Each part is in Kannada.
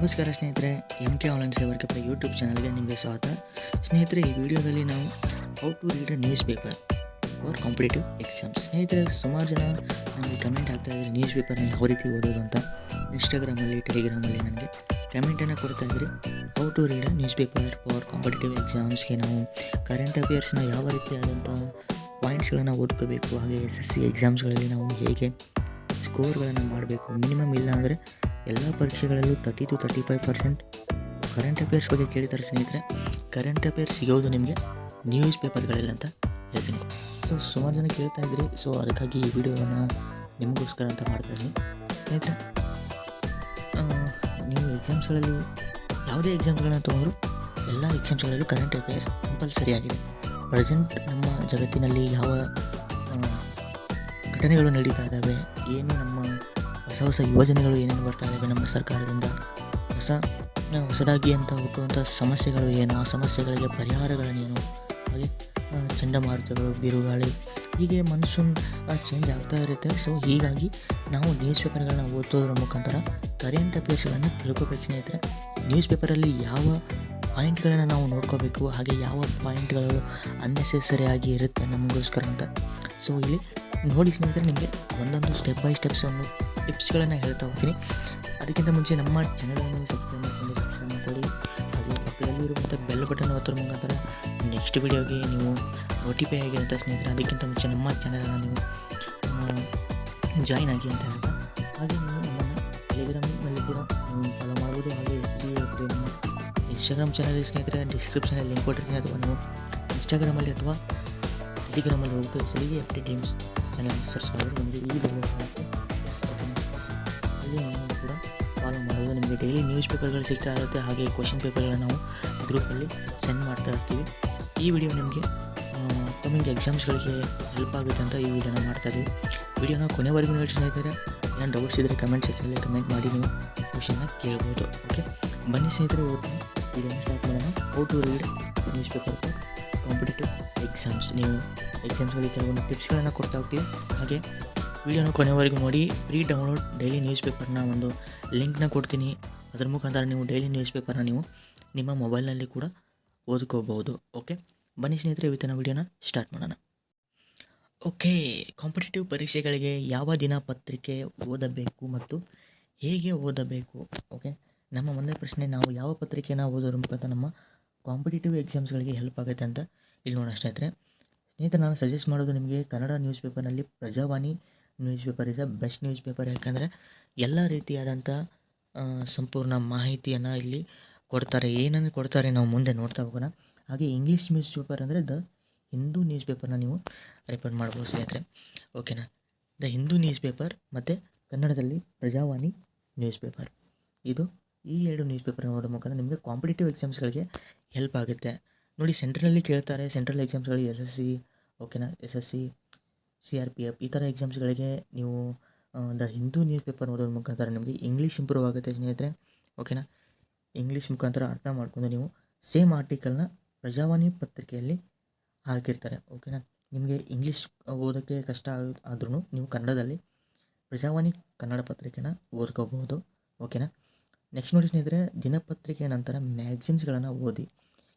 ನಮಸ್ಕಾರ ಸ್ನೇಹಿತರೆ ಎಂ ಕೆ ಆನ್ಲೈನ್ ಸೇವರ್ ಕೆಪರ ಯೂಟ್ಯೂಬ್ ಚಾನಲ್ಗೆ ನಿಮಗೆ ಸ್ವಾಗತ. ಸ್ನೇಹಿತರೆ, ಈ ವಿಡಿಯೋದಲ್ಲಿ ನಾವು how to read a news paper for competitive exams ಸ್ನೇಹಿತರೆ, ಸುಮಾರು ಜನ ನಮಗೆ ಕಮೆಂಟ್ ಆಗ್ತಾ ಇದ್ದಾರೆ ನ್ಯೂಸ್ ಪೇಪರ್ನ ಯಾವ ರೀತಿ ಓದೋದು ಅಂತ. ಇನ್ಸ್ಟಾಗ್ರಾಮಲ್ಲಿ ಟೆಲಿಗ್ರಾಮಲ್ಲಿ ನನಗೆ ಕಮೆಂಟನ್ನು ಕೊಡ್ತಾ ಇದ್ರಿ. How to read a news paper for competitive ಎಕ್ಸಾಮ್ಸ್ಗೆ ನಾವು ಕರೆಂಟ್ ಅಫೇರ್ಸ್ನ ಯಾವ ರೀತಿಯಾದಂಥ ಪಾಯಿಂಟ್ಸ್ಗಳನ್ನು ಓದ್ಕೋಬೇಕು, ಹಾಗೆ ಎಸ್ ಎಸ್ ಸಿ ಎಕ್ಸಾಮ್ಸ್ಗಳಲ್ಲಿ ನಾವು ಹೇಗೆ ಸ್ಕೋರ್ಗಳನ್ನು ಮಾಡಬೇಕು ಮಿನಿಮಮ್ ಇಲ್ಲ ಅಂದರೆ ಎಲ್ಲ ಪರೀಕ್ಷೆಗಳಲ್ಲೂ thirty two thirty five percent current affairs ಬಗ್ಗೆ ಕೇಳಿದ್ದಾರೆ ಸ್ನೇಹಿತರೆ. ಕರೆಂಟ್ ಅಫೇರ್ಸ್ ಸಿಗೋದು ನಿಮಗೆ ನ್ಯೂಸ್ ಪೇಪರ್ಗಳಲ್ಲಿ ಅಂತ ಹೇಳ್ತೀನಿ ಸೊ ಸುಮಾರು ಜನ ಕೇಳ್ತಾ ಇದ್ರಿ. ಸೊ ಅದಕ್ಕಾಗಿ ಈ ವಿಡಿಯೋವನ್ನು ನಿಮಗೋಸ್ಕರ ಅಂತ ಮಾಡ್ತಾ ಇದ್ದೀನಿ. ಸ್ನೇಹಿತರೆ ನೀವು ಎಕ್ಸಾಮ್ಸ್ಗಳಲ್ಲಿ ಯಾವುದೇ ಎಕ್ಸಾಮ್ಸ್ಗಳನ್ನ ತೊಗೊಂಡ್ರು ಎಲ್ಲ ಎಕ್ಸಾಮ್ಸ್ಗಳಲ್ಲಿ ಕರೆಂಟ್ ಅಫೇರ್ಸ್ ಕಂಪಲ್ಸರಿ ಆಗಿದೆ. ಪ್ರೆಸೆಂಟ್ ನಮ್ಮ ಜಗತ್ತಿನಲ್ಲಿ ಯಾವ ಘಟನೆಗಳು ನಡೀತಾ ಇದ್ದಾವೆ, ಏನು ನಮ್ಮ ಹೊಸ ಹೊಸ ಯೋಜನೆಗಳು ಏನೇನು ಬರ್ತಾ ಇದ್ದಾವೆ ನಮ್ಮ ಸರ್ಕಾರದಿಂದ? ಹೊಸ ಹೊಸದಾಗಿ ಅಂತ ಹುಟ್ಟುವಂಥ ಸಮಸ್ಯೆಗಳು ಏನು? ಆ ಸಮಸ್ಯೆಗಳಿಗೆ ಪರಿಹಾರಗಳನ್ನೇನು ಹಾಗೆ ಚಂಡಮಾರುತಗಳು, ಬಿರುಗಾಳಿ, ಹೀಗೆ ಮನ್ಸೂನ್ ಚೇಂಜ್ ಆಗ್ತಾ ಇರುತ್ತೆ. ಸೊ ಹೀಗಾಗಿ ನಾವು ನ್ಯೂಸ್ ಪೇಪರ್ಗಳನ್ನ ಓದೋದ್ರ ಮುಖಾಂತರ ಕರೆಂಟ್ ಅಫೇರ್ಸ್ಗಳನ್ನು ತಿಳ್ಕೊಬೇಕು ಸ್ನೇಹಿತರೆ. ನ್ಯೂಸ್ ಪೇಪರಲ್ಲಿ ಯಾವ ಪಾಯಿಂಟ್ಗಳನ್ನು ನಾವು ನೋಡ್ಕೋಬೇಕು? ಹಾಗೆ ಯಾವ ಪಾಯಿಂಟ್ಗಳು ಅನ್ನೆಸೆಸರಿ ಆಗಿ ಇರುತ್ತೆ ನಮಗೋಸ್ಕರ ಅಂತ. ಸೊ ಇಲ್ಲಿ ನೋಡಿ ಸ್ನೇಹಿತರೆ, ನಿಮಗೆ ಒಂದೊಂದು ಸ್ಟೆಪ್ ಬೈ ಸ್ಟೆಪ್ಸ್ ಒಂದು ಟಿಪ್ಸ್ಗಳನ್ನು ಹೇಳ್ತಾ ಹೋಗ್ತೀನಿ. ಅದಕ್ಕಿಂತ ಮುಂಚೆ ನಮ್ಮ ಚಾನಲನ್ನು ಸಬ್ಸ್ಕ್ರೈಬ್ ಮಾಡಿಕೊಂಡು ಸಬ್ಸ್ಕ್ರೈಬ್ ಮಾಡಿಕೊಳ್ಳಿ. ಹಾಗೆ ಪಕ್ಕದಲ್ಲಿ ಇರುವಂಥ ಬೆಲ್ ಬಟನ್ ಒತ್ತರ ಮುಖಾಂತರ ನೆಕ್ಸ್ಟ್ ವಿಡಿಯೋಗೆ ನೀವು ನೋಟಿಫೈ ಆಗಿರುವಂಥ ಸ್ನೇಹಿತರೆ, ಅದಕ್ಕಿಂತ ಮುಂಚೆ ನಮ್ಮ ಚಾನಲನ್ನು ನೀವು ಜಾಯಿನ್ ಆಗಿ ಅಂತ ಹೇಳ್ತಾ. ಹಾಗೆ ನೀವು ನಮ್ಮನ್ನು ಟೆಲಿಗ್ರಾಮ್ನಲ್ಲಿ ಕೂಡ ಫಾಲೋ ಮಾಡ್ಬೋದು. ಹಾಗೆ ಎಸ್ ಬಿ ನಮ್ಮ ಇನ್ಸ್ಟಾಗ್ರಾಮ್ ಚಾನಲ್ ಸ್ನೇಹಿತರೆ ಡಿಸ್ಕ್ರಿಪ್ಷನಲ್ಲಿ ಲಿಂಕ್ ಕೊಟ್ಟಿರ್ತೀನಿ. ಅಥವಾ ನೀವು ಇನ್ಸ್ಟಾಗ್ರಾಮಲ್ಲಿ ಅಥವಾ ಟೆಲಿಗ್ರಾಮಲ್ಲಿ ಹೋಗ್ಬಿಟ್ಟು ಸರಿ F T teams channel search ಮಾಡಿದ್ರೆ ನಿಮಗೆ ಈ ವಿಡಿಯೋ ಡೈಲಿ ನ್ಯೂಸ್ ಪೇಪರ್ಗಳು ಸಿಗ್ತಾ ಇರುತ್ತೆ. ಹಾಗೆ ಕ್ವಶನ್ ಪೇಪರ್ಗಳನ್ನ ನಾವು ಗ್ರೂಪಲ್ಲಿ ಸೆಂಡ್ ಮಾಡ್ತಾ ಇರ್ತೀವಿ. ಈ ವಿಡಿಯೋ ನಿಮಗೆ ಕಮಿಂಗ್ ಎಕ್ಸಾಮ್ಸ್ಗಳಿಗೆ ಹೆಲ್ಪ್ ಆಗುತ್ತೆ ಅಂತ ಈ ವಿಡಿಯೋನ ಮಾಡ್ತಾ ಇದ್ದೀವಿ. ವಿಡಿಯೋನ ಕೊನೆವರೆಗೂ ನೋಡಿ ಸ್ನೇಹಿತರೆ. ಏನು ಡೌಟ್ಸ್ ಇದ್ದರೆ ಕಮೆಂಟ್ ಸೆಕ್ಷನಲ್ಲಿ ಕಮೆಂಟ್ ಮಾಡಿ ನೀವು ಕ್ವಶನ್ನ ಕೇಳ್ಬೋದು. ಓಕೆ ಬನ್ನಿ ಸ್ನೇಹಿತರೆ, ಓದ್ತೀನಿ. ವಿಡಿಯೋನ ಸ್ಟಾರ್ಟ್ ಮಾಡೋಣ. How to read news paper competitive exams ನೀವು ಎಕ್ಸಾಮ್ಸ್ಗಳಿಗೆ ಕೆಲವೊಂದು ಟಿಪ್ಸ್ಗಳನ್ನು ಕೊಡ್ತಾ ಹೋಗ್ತೀವಿ. ಹಾಗೆ ವಿಡಿಯೋನ ಕೊನೆವರೆಗೂ ನೋಡಿ ಫ್ರೀ ಡೌನ್ಲೋಡ್ ಡೈಲಿ ನ್ಯೂಸ್ ಪೇಪರ್ನ ಒಂದು ಲಿಂಕ್ನ ಕೊಡ್ತೀನಿ. ಅದ್ರ ಮುಖಾಂತರ ನೀವು ಡೈಲಿ ನ್ಯೂಸ್ ಪೇಪರ್ನ ನೀವು ನಿಮ್ಮ ಮೊಬೈಲ್ನಲ್ಲಿ ಕೂಡ ಓದ್ಕೋಬಹುದು ಓಕೆ ಬನ್ನಿ ಸ್ನೇಹಿತರೆ, ಇವತ್ತಿನ ವಿಡಿಯೋನ ಸ್ಟಾರ್ಟ್ ಮಾಡೋಣ. ಓಕೆ ಕಾಂಪಿಟೇಟಿವ್ ಪರೀಕ್ಷೆಗಳಿಗೆ ಯಾವ ದಿನಪತ್ರಿಕೆ ಓದಬೇಕು ಮತ್ತು ಹೇಗೆ ಓದಬೇಕು ಓಕೆ ನಮ್ಮ ಒಂದೇ ಪ್ರಶ್ನೆ, ನಾವು ಯಾವ ಪತ್ರಿಕೆನ ಓದೋದ್ರ ಮುಖಾಂತರ ನಮ್ಮ ಕಾಂಪಿಟೇಟಿವ್ ಎಕ್ಸಾಮ್ಸ್ಗಳಿಗೆ ಹೆಲ್ಪ್ ಆಗುತ್ತೆ ಅಂತ ಇಲ್ಲಿ ನೋಡೋಣ ಸ್ನೇಹಿತರೆ. ಸ್ನೇಹಿತರೆ, ನಾನು ಸಜೆಸ್ಟ್ ಮಾಡೋದು ನಿಮಗೆ ಕನ್ನಡ ನ್ಯೂಸ್ ಪೇಪರ್ನಲ್ಲಿ Prajavani news paper is a best news paper ಯಾಕಂದರೆ ಎಲ್ಲ ರೀತಿಯಾದಂಥ ಸಂಪೂರ್ಣ ಮಾಹಿತಿಯನ್ನು ಇಲ್ಲಿ ಕೊಡ್ತಾರೆ. ಏನನ್ನು ಕೊಡ್ತಾರೆ ನಾವು ಮುಂದೆ ನೋಡ್ತಾ ಹೋಗೋಣ. ಹಾಗೆ ಇಂಗ್ಲೀಷ್ ನ್ಯೂಸ್ ಪೇಪರ್ ಅಂದರೆ ದ ಹಿಂದೂ ನ್ಯೂಸ್ ಪೇಪರ್ನ ನೀವು ರೆಫರ್ ಮಾಡ್ಬೋದು ಸ್ನೇಹಿತರೆ. ಓಕೆನಾ ದ ಹಿಂದೂ ನ್ಯೂಸ್ ಪೇಪರ್ ಮತ್ತು ಕನ್ನಡದಲ್ಲಿ ಪ್ರಜಾವಾಣಿ ನ್ಯೂಸ್ ಪೇಪರ್ ಇದು ಈ ಎರಡು ನ್ಯೂಸ್ ಪೇಪರ್ ನೋಡೋ ಮುಖಾಂತರ ನಿಮಗೆ ಕಾಂಪಿಟೇಟಿವ್ ಎಕ್ಸಾಮ್ಸ್ಗಳಿಗೆ ಹೆಲ್ಪ್ ಆಗುತ್ತೆ. ನೋಡಿ ಸೆಂಟ್ರಲಲ್ಲಿ ಕೇಳ್ತಾರೆ ಸೆಂಟ್ರಲ್ ಎಕ್ಸಾಮ್ಸ್ಗಳಿಗೆ ಎಸ್ ಎಸ್ ಸಿ ಓಕೆನಾ S S C C R P F ಈ ಥರ ಎಕ್ಸಾಮ್ಸ್ಗಳಿಗೆ ನೀವು ದ ಹಿಂದೂ ನ್ಯೂಸ್ ಪೇಪರ್ ಓದೋದ್ರ ಮುಖಾಂತರ ನಿಮಗೆ ಇಂಗ್ಲೀಷ್ ಇಂಪ್ರೂವ್ ಆಗುತ್ತೆ ಸ್ನೇಹಿತರೆ. ಓಕೆನಾ ಇಂಗ್ಲೀಷ್ ಮುಖಾಂತರ ಅರ್ಥ ಮಾಡ್ಕೊಂಡು ನೀವು ಸೇಮ್ ಆರ್ಟಿಕಲ್ನ ಪ್ರಜಾವಾಣಿ ಪತ್ರಿಕೆಯಲ್ಲಿ ಹಾಕಿರ್ತಾರೆ. ಓಕೆನಾ ನಿಮಗೆ ಇಂಗ್ಲೀಷ್ ಓದೋಕ್ಕೆ ಕಷ್ಟ ಆದ್ರೂ ನೀವು ಕನ್ನಡದಲ್ಲಿ ಪ್ರಜಾವಾಣಿ ಕನ್ನಡ ಪತ್ರಿಕೆನ ಓದ್ಕೋಬಹುದು. ಓಕೆನಾ ನೆಕ್ಸ್ಟ್ ನೋಡಿ ಸ್ನೇಹಿತರೆ, ದಿನಪತ್ರಿಕೆ ನಂತರ ಮ್ಯಾಗ್ಝಿನ್ಸ್ಗಳನ್ನು ಓದಿ.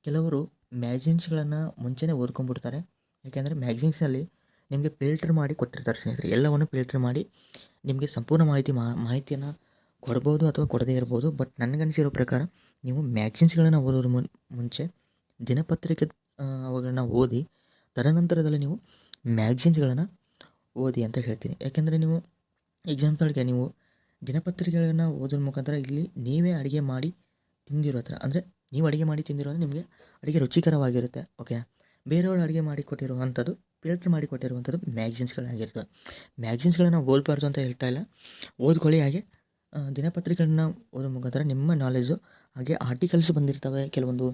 ಕೆಲವರು ಮ್ಯಾಗ್ಝಿನ್ಸ್ಗಳನ್ನು ಮುಂಚೆನೇ ಓದ್ಕೊಂಡ್ಬಿಡ್ತಾರೆ. ಯಾಕೆಂದರೆ ಮ್ಯಾಗ್ಝಿನ್ಸ್ನಲ್ಲಿ ನಿಮಗೆ ಫಿಲ್ಟರ್ ಮಾಡಿ ಕೊಟ್ಟಿರ್ತಾರೆ ಸ್ನೇಹಿತರೆ. ಎಲ್ಲವನ್ನು ಫಿಲ್ಟರ್ ಮಾಡಿ ನಿಮಗೆ ಸಂಪೂರ್ಣ ಮಾಹಿತಿ ಮಾಹಿತಿಯನ್ನು ಕೊಡ್ಬೋದು ಅಥವಾ ಕೊಡದೇ ಇರ್ಬೋದು. ಬಟ್ ನನಗನ್ಸಿರೋ ಪ್ರಕಾರ ನೀವು ಮ್ಯಾಗ್ಝಿನ್ಸ್ಗಳನ್ನು ಓದೋದ್ರ ಮುಂಚೆ ದಿನಪತ್ರಿಕೆ ಅವುಗಳನ್ನ ಓದಿ ತದನಂತರದಲ್ಲಿ ನೀವು ಮ್ಯಾಗ್ಝಿನ್ಸ್ಗಳನ್ನು ಓದಿ ಅಂತ ಹೇಳ್ತೀನಿ. ಯಾಕೆಂದರೆ ನೀವು ಎಕ್ಸಾಂಪಲ್ಗೆ ನೀವು ದಿನಪತ್ರಿಕೆಗಳನ್ನು ಓದೋದ್ರ ಮುಖಾಂತರ ಇಲ್ಲಿ ನೀವೇ ಅಡುಗೆ ಮಾಡಿ ತಿಂದಿರೋ ಥರ ಅಂದರೆ ನೀವು ಅಡುಗೆ ಮಾಡಿ ತಿಂದಿರೋ ನಿಮಗೆ ಅಡುಗೆ ರುಚಿಕರವಾಗಿರುತ್ತೆ ಓಕೆ ಬೇರೆಯವರು ಅಡುಗೆ ಮಾಡಿಕೊಟ್ಟಿರುವಂಥದ್ದು ಫಿಲ್ಟ್ರ್ ಫಿಲ್ಟರ್ ಮಾಡಿ ಕೊಟ್ಟಿರುವಂಥದ್ದು ಮ್ಯಾಗ್ಝಿನ್ಸ್ಗಳಾಗಿರ್ತವೆ ಮ್ಯಾಗ್ಝಿನ್ಸ್ಗಳನ್ನ ಓದಬಾರ್ದು ಅಂತ ಹೇಳ್ತಾ ಇಲ್ಲ. ಓದ್ಕೊಳ್ಳಿ ಹಾಗೆ ದಿನಪತ್ರಿಕೆಗಳನ್ನ ಓದೋ ಮುಖಾಂತರ ನಿಮ್ಮ ನಾಲೆಜು ಹಾಗೆ ಆರ್ಟಿಕಲ್ಸ್ ಬಂದಿರ್ತವೆ. ಕೆಲವೊಂದು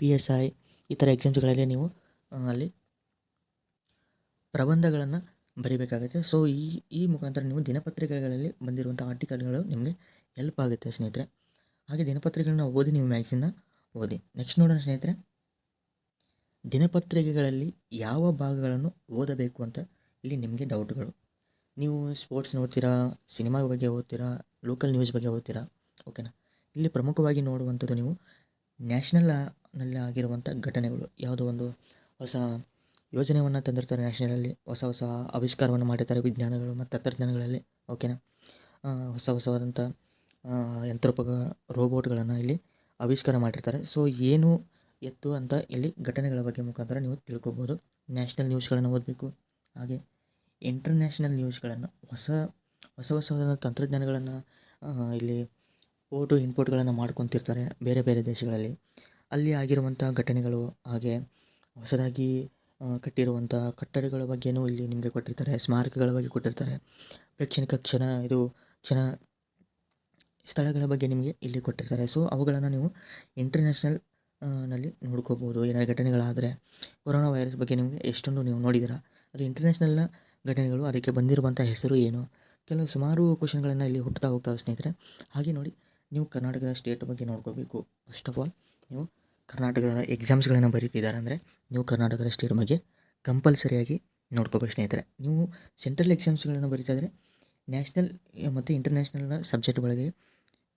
ಪಿ ಎಸ್ ಐ ಈ ಥರ ಎಕ್ಸಾಮ್ಸ್ಗಳಲ್ಲಿ ನೀವು ಅಲ್ಲಿ ಪ್ರಬಂಧಗಳನ್ನು ಬರೀಬೇಕಾಗುತ್ತೆ. ಸೊ ಈ ಈ ಮುಖಾಂತರ ನೀವು ದಿನಪತ್ರಿಕೆಗಳಲ್ಲಿ ಬಂದಿರುವಂಥ ಆರ್ಟಿಕಲ್ಗಳು ನಿಮಗೆ ಹೆಲ್ಪ್ ಆಗುತ್ತೆ ಸ್ನೇಹಿತರೆ. ಹಾಗೆ ದಿನಪತ್ರಿಕೆಗಳನ್ನ ಓದಿ ನೀವು ಮ್ಯಾಗ್ಝಿನ್ನ ಓದಿ. ನೆಕ್ಸ್ಟ್ ನೋಡೋಣ ಸ್ನೇಹಿತರೆ. ದಿನಪತ್ರಿಕೆಗಳಲ್ಲಿ ಯಾವ ಭಾಗಗಳನ್ನು ಓದಬೇಕು ಅಂತ ಇಲ್ಲಿ ನಿಮಗೆ ಡೌಟ್ಗಳು. ನೀವು ಸ್ಪೋರ್ಟ್ಸ್ ನೋಡ್ತೀರಾ ಸಿನಿಮಾ ಬಗ್ಗೆ ಓದ್ತೀರಾ ಲೋಕಲ್ ನ್ಯೂಸ್ ಬಗ್ಗೆ ಓದ್ತೀರಾ? ಓಕೆನಾ ಇಲ್ಲಿ ಪ್ರಮುಖವಾಗಿ ನೋಡುವಂಥದ್ದು ನೀವು ನ್ಯಾಷನಲ್ನಲ್ಲಿ ಆಗಿರುವಂಥ ಘಟನೆಗಳು. ಯಾವುದೋ ಒಂದು ಹೊಸ ಯೋಜನೆಯನ್ನು ತಂದಿರ್ತಾರೆ ನ್ಯಾಷನಲಲ್ಲಿ ಹೊಸ ಹೊಸ ಆವಿಷ್ಕಾರವನ್ನು ಮಾಡಿರ್ತಾರೆ ವಿಜ್ಞಾನಗಳು ಮತ್ತು ತಂತ್ರಜ್ಞಾನಗಳಲ್ಲಿ. ಓಕೆನಾ ಹೊಸ ಹೊಸವಾದಂಥ ಯಂತ್ರೋಪಗ ರೋಬೋಟ್ಗಳನ್ನು ಇಲ್ಲಿ ಆವಿಷ್ಕಾರ ಮಾಡಿರ್ತಾರೆ. ಸೊ ಏನು ಎತ್ತು ಅಂತ ಇಲ್ಲಿ ಘಟನೆಗಳ ಬಗ್ಗೆ ಮುಖಾಂತರ ನೀವು ತಿಳ್ಕೊಬೋದು. ನ್ಯಾಷನಲ್ ನ್ಯೂಸ್ಗಳನ್ನು ಓದಬೇಕು. ಹಾಗೆ ಇಂಟರ್ನ್ಯಾಷನಲ್ ನ್ಯೂಸ್ಗಳನ್ನು ಹೊಸ ಹೊಸ ಹೊಸ ತಂತ್ರಜ್ಞಾನಗಳನ್ನು ಇಲ್ಲಿ ಫೋಟೋ ಇನ್ಪುಟ್ಗಳನ್ನು ಮಾಡ್ಕೊತಿರ್ತಾರೆ ಬೇರೆ ಬೇರೆ ದೇಶಗಳಲ್ಲಿ. ಅಲ್ಲಿ ಆಗಿರುವಂಥ ಘಟನೆಗಳು ಹಾಗೆ ಹೊಸದಾಗಿ ಕಟ್ಟಿರುವಂಥ ಕಟ್ಟಡಗಳ ಬಗ್ಗೆನೂ ಇಲ್ಲಿ ನಿಮಗೆ ಕೊಟ್ಟಿರ್ತಾರೆ. ಸ್ಮಾರಕಗಳ ಬಗ್ಗೆ ಕೊಟ್ಟಿರ್ತಾರೆ. ಪ್ರೇಕ್ಷಣಿಕ ಕ್ಷಣ, ಇದು ಕ್ಷಣ, ಸ್ಥಳಗಳ ಬಗ್ಗೆ ನಿಮಗೆ ಇಲ್ಲಿ ಕೊಟ್ಟಿರ್ತಾರೆ. ಸೊ ಅವುಗಳನ್ನು ನೀವು ಇಂಟರ್ನ್ಯಾಷನಲ್ ನಲ್ಲಿ ನೋಡ್ಕೋಬೋದು. ಏನಾದ್ರು ಘಟನೆಗಳಾದರೆ ಕೊರೋನಾ ವೈರಸ್ ಬಗ್ಗೆ ನಿಮಗೆ ಎಷ್ಟೊಂದು ನೀವು ನೋಡಿದ್ದೀರಾ? ಅದು ಇಂಟರ್ನ್ಯಾಷನಲ್ನ ಘಟನೆಗಳು, ಅದಕ್ಕೆ ಬಂದಿರುವಂಥ ಹೆಸರು ಏನು? ಕೆಲವು ಸುಮಾರು ಕ್ವಶನ್ಗಳನ್ನು ಇಲ್ಲಿ ಹುಟ್ಟುತ್ತಾ ಹೋಗ್ತಾವೆ ಸ್ನೇಹಿತರೆ. ಹಾಗೆ ನೋಡಿ, ನೀವು ಕರ್ನಾಟಕದ ಸ್ಟೇಟ್ ಬಗ್ಗೆ ನೋಡ್ಕೋಬೇಕು. ಫಸ್ಟ್ ಆಫ್ ಆಲ್ ನೀವು ಕರ್ನಾಟಕದ ಎಕ್ಸಾಮ್ಸ್ಗಳನ್ನು ಬರೀತಿದ್ದಾರೆ ಅಂದರೆ ನೀವು ಕರ್ನಾಟಕದ ಸ್ಟೇಟ್ ಬಗ್ಗೆ ಕಂಪಲ್ಸರಿಯಾಗಿ ನೋಡ್ಕೋಬೇಕು ಸ್ನೇಹಿತರೆ. ನೀವು ಸೆಂಟ್ರಲ್ ಎಕ್ಸಾಮ್ಸ್ಗಳನ್ನು ಬರೀತಾಯಿದ್ರೆ ನ್ಯಾಷನಲ್ ಮತ್ತು ಇಂಟರ್ನ್ಯಾಷನಲ್ನ ಸಬ್ಜೆಕ್ಟ್ಗಳಿಗೆ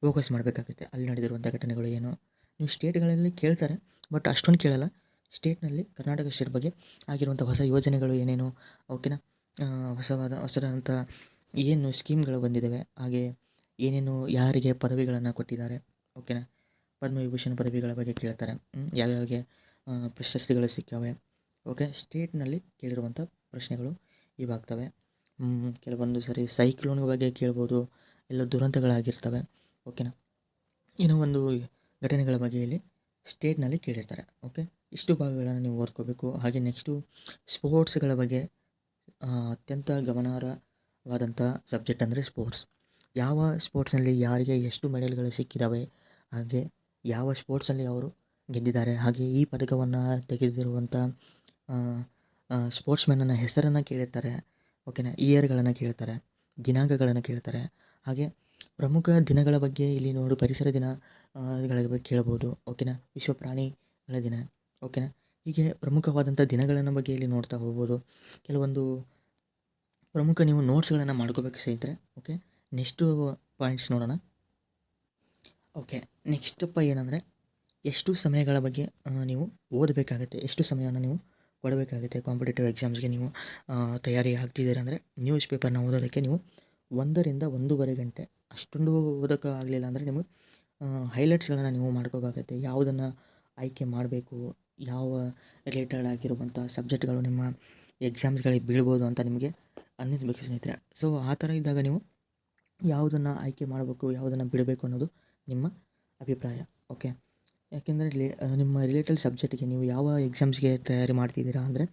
ಫೋಕಸ್ ಮಾಡಬೇಕಾಗುತ್ತೆ. ಅಲ್ಲಿ ನಡೆದಿರುವಂಥ ಘಟನೆಗಳು ಏನು? ನೀವು ಸ್ಟೇಟ್ಗಳಲ್ಲಿ ಕೇಳ್ತಾರೆ ಬಟ್ ಅಷ್ಟೊಂದು ಕೇಳಲ್ಲ. ಸ್ಟೇಟ್ನಲ್ಲಿ ಕರ್ನಾಟಕ ಸ್ಟೇಟ್ ಬಗ್ಗೆ ಆಗಿರುವಂಥ ಹೊಸ ಯೋಜನೆಗಳು ಏನೇನು ಓಕೆನಾ ಹೊಸವಾದ ಹೊಸದಾದಂಥ ಏನು ಸ್ಕೀಮ್ಗಳು ಬಂದಿದ್ದಾವೆ ಹಾಗೆ ಏನೇನು ಯಾರಿಗೆ ಪದವಿಗಳನ್ನು ಕೊಟ್ಟಿದ್ದಾರೆ ಓಕೆನಾ ಪದ್ಮವಿಭೂಷಣ ಪದವಿಗಳ ಬಗ್ಗೆ ಕೇಳ್ತಾರೆ ಯಾವ್ಯಾವಿಗೆ ಪ್ರಶಸ್ತಿಗಳು ಸಿಕ್ಕವೆ ಓಕೆ ಸ್ಟೇಟ್ನಲ್ಲಿ ಕೇಳಿರುವಂಥ ಪ್ರಶ್ನೆಗಳು ಇವಾಗ್ತವೆ ಕೆಲವೊಂದು ಸರಿ ಸೈಕ್ಲೋನ್ ಬಗ್ಗೆ ಕೇಳ್ಬೋದು ಎಲ್ಲ ದುರಂತಗಳಾಗಿರ್ತವೆ ಓಕೆನಾ ಏನೋ ಒಂದು ಘಟನೆಗಳ ಬಗ್ಗೆ ಇಲ್ಲಿ ಸ್ಟೇಟ್ನಲ್ಲಿ ಕೇಳಿರ್ತಾರೆ ಓಕೆ ಇಷ್ಟು ಭಾಗಗಳನ್ನು ನೀವು ಓದ್ಕೋಬೇಕು. ಹಾಗೆ ನೆಕ್ಸ್ಟು ಸ್ಪೋರ್ಟ್ಸ್ಗಳ ಬಗ್ಗೆ ಅತ್ಯಂತ ಗಮನಾರ್ಹವಾದಂಥ ಸಬ್ಜೆಕ್ಟ್ ಅಂದರೆ ಸ್ಪೋರ್ಟ್ಸ್ ಯಾವ ಸ್ಪೋರ್ಟ್ಸ್ನಲ್ಲಿ ಯಾರಿಗೆ ಎಷ್ಟು ಮೆಡಲ್ಗಳು ಸಿಕ್ಕಿದ್ದಾವೆ ಹಾಗೆ ಯಾವ ಸ್ಪೋರ್ಟ್ಸಲ್ಲಿ ಅವರು ಗೆದ್ದಿದ್ದಾರೆ, ಹಾಗೆ ಈ ಪದಕವನ್ನು ತೆಗೆದಿರುವಂಥ ಸ್ಪೋರ್ಟ್ಸ್ಮೆನ್ನ ಹೆಸರನ್ನು ಕೇಳಿರ್ತಾರೆ ಓಕೆನಾ ಇಯರ್ಗಳನ್ನು ಕೇಳ್ತಾರೆ, ದಿನಾಂಕಗಳನ್ನು ಕೇಳ್ತಾರೆ. ಹಾಗೆ ಪ್ರಮುಖ ದಿನಗಳ ಬಗ್ಗೆ ಇಲ್ಲಿ ನೋಡು, ಪರಿಸರ ದಿನ ಗಳ ಬಗ್ಗೆ ಕೇಳ್ಬೋದು. ಓಕೆನಾ ವಿಶ್ವ ಪ್ರಾಣಿಗಳ ದಿನ. ಓಕೆನಾ ಹೀಗೆ ಪ್ರಮುಖವಾದಂಥ ದಿನಗಳನ್ನು ಬಗ್ಗೆ ಇಲ್ಲಿ ನೋಡ್ತಾ ಹೋಗ್ಬೋದು. ಕೆಲವೊಂದು ಪ್ರಮುಖ ನೀವು ನೋಟ್ಸ್ಗಳನ್ನು ಮಾಡ್ಕೋಬೇಕು ಸ್ನೇಹಿತರೆ. ಓಕೆ ನೆಕ್ಸ್ಟು ಪಾಯಿಂಟ್ಸ್ ನೋಡೋಣ. ಓಕೆ ನೆಕ್ಸ್ಟಪ್ಪ ಏನಂದರೆ ಎಷ್ಟು ಸಮಯಗಳ ಬಗ್ಗೆ ನೀವು ಓದಬೇಕಾಗುತ್ತೆ. ಎಷ್ಟು ಸಮಯವನ್ನು ನೀವು ಕೊಡಬೇಕಾಗುತ್ತೆ. ಕಾಂಪಿಟೇಟಿವ್ ಎಕ್ಸಾಮ್ಸ್ಗೆ ನೀವು ತಯಾರಿ ಆಗ್ತಿದ್ದೀರ ಅಂದರೆ ನ್ಯೂಸ್ ಪೇಪರ್ನ ಓದೋದಕ್ಕೆ ನೀವು ಒಂದರಿಂದ ಒಂದೂವರೆ ಗಂಟೆ, ಅಷ್ಟೊಂದು ಓದೋಕ್ಕಾಗಲಿಲ್ಲ ಅಂದರೆ ನೀವು ಹೈಲೈಟ್ಸ್ಗಳನ್ನು ನೀವು ಮಾಡ್ಕೋಬೇಕಾಗತ್ತೆ. ಯಾವುದನ್ನು ಆಯ್ಕೆ ಮಾಡಬೇಕು, ಯಾವ ರಿಲೇಟೆಡ್ ಆಗಿರುವಂಥ ಸಬ್ಜೆಕ್ಟ್ಗಳು ನಿಮ್ಮ ಎಕ್ಸಾಮ್ಸ್ಗಳಿಗೆ ಬೀಳ್ಬೋದು ಅಂತ ನಿಮಗೆ ಅನ್ನಿಸ್ಬೇಕು ಸ್ನೇಹಿತರೆ. ಸೊ ಆ ಥರ ಇದ್ದಾಗ ನೀವು ಯಾವುದನ್ನು ಆಯ್ಕೆ ಮಾಡಬೇಕು, ಯಾವುದನ್ನು ಬಿಡಬೇಕು ಅನ್ನೋದು ನಿಮ್ಮ ಅಭಿಪ್ರಾಯ ಓಕೆ ಯಾಕೆಂದರೆ ರಿಲೇ ನಿಮ್ಮ ರಿಲೇಟೆಡ್ ಸಬ್ಜೆಕ್ಟ್ಗೆ ನೀವು ಯಾವ ಎಕ್ಸಾಮ್ಸ್ಗೆ ತಯಾರಿ ಮಾಡ್ತಿದ್ದೀರಾ ಅಂದರೆ,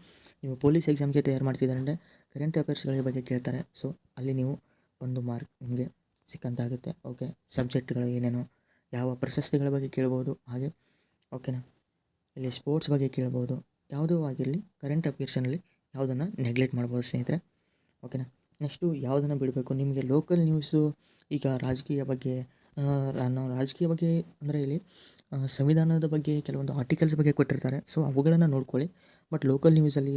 ನೀವು ಪೊಲೀಸ್ ಎಕ್ಸಾಮ್ಗೆ ತಯಾರು ಮಾಡ್ತಿದ್ದಾರೆ ಅಂದರೆ ಕರೆಂಟ್ ಅಫೇರ್ಸ್ಗಳ ಬಗ್ಗೆ ಕೇಳ್ತಾರೆ. ಸೊ ಅಲ್ಲಿ ನೀವು ಒಂದು ಮಾರ್ಕ್ ನಿಮಗೆ ಸಿಕ್ಕಂತಾಗುತ್ತೆ ಓಕೆ ಸಬ್ಜೆಕ್ಟ್ಗಳು ಏನೇನು ಯಾವ ಪ್ರಶಸ್ತಿಗಳ ಬಗ್ಗೆ ಕೇಳ್ಬೋದು, ಹಾಗೆ ಓಕೆನಾ ಇಲ್ಲಿ ಸ್ಪೋರ್ಟ್ಸ್ ಬಗ್ಗೆ ಕೇಳ್ಬೋದು. ಯಾವುದೂ ಆಗಿರಲಿ ಕರೆಂಟ್ ಅಫೇರ್ಸ್ನಲ್ಲಿ ಯಾವುದನ್ನು ನೆಗ್ಲೆಕ್ಟ್ ಮಾಡ್ಬೋದು ಸ್ನೇಹಿತರೆ. ಓಕೆನಾ ನೆಕ್ಸ್ಟು ಯಾವುದನ್ನು ಬಿಡಬೇಕು? ನಿಮಗೆ ಲೋಕಲ್ ನ್ಯೂಸು ಈಗ ರಾಜಕೀಯ ಬಗ್ಗೆ ನಾವು ರಾಜಕೀಯ ಬಗ್ಗೆ ಅಂದರೆ ಇಲ್ಲಿ ಸಂವಿಧಾನದ ಬಗ್ಗೆ ಕೆಲವೊಂದು ಆರ್ಟಿಕಲ್ಸ್ ಬಗ್ಗೆ ಕೊಟ್ಟಿರ್ತಾರೆ. ಸೊ ಅವುಗಳನ್ನು ನೋಡ್ಕೊಳ್ಳಿ. ಬಟ್ ಲೋಕಲ್ ನ್ಯೂಸಲ್ಲಿ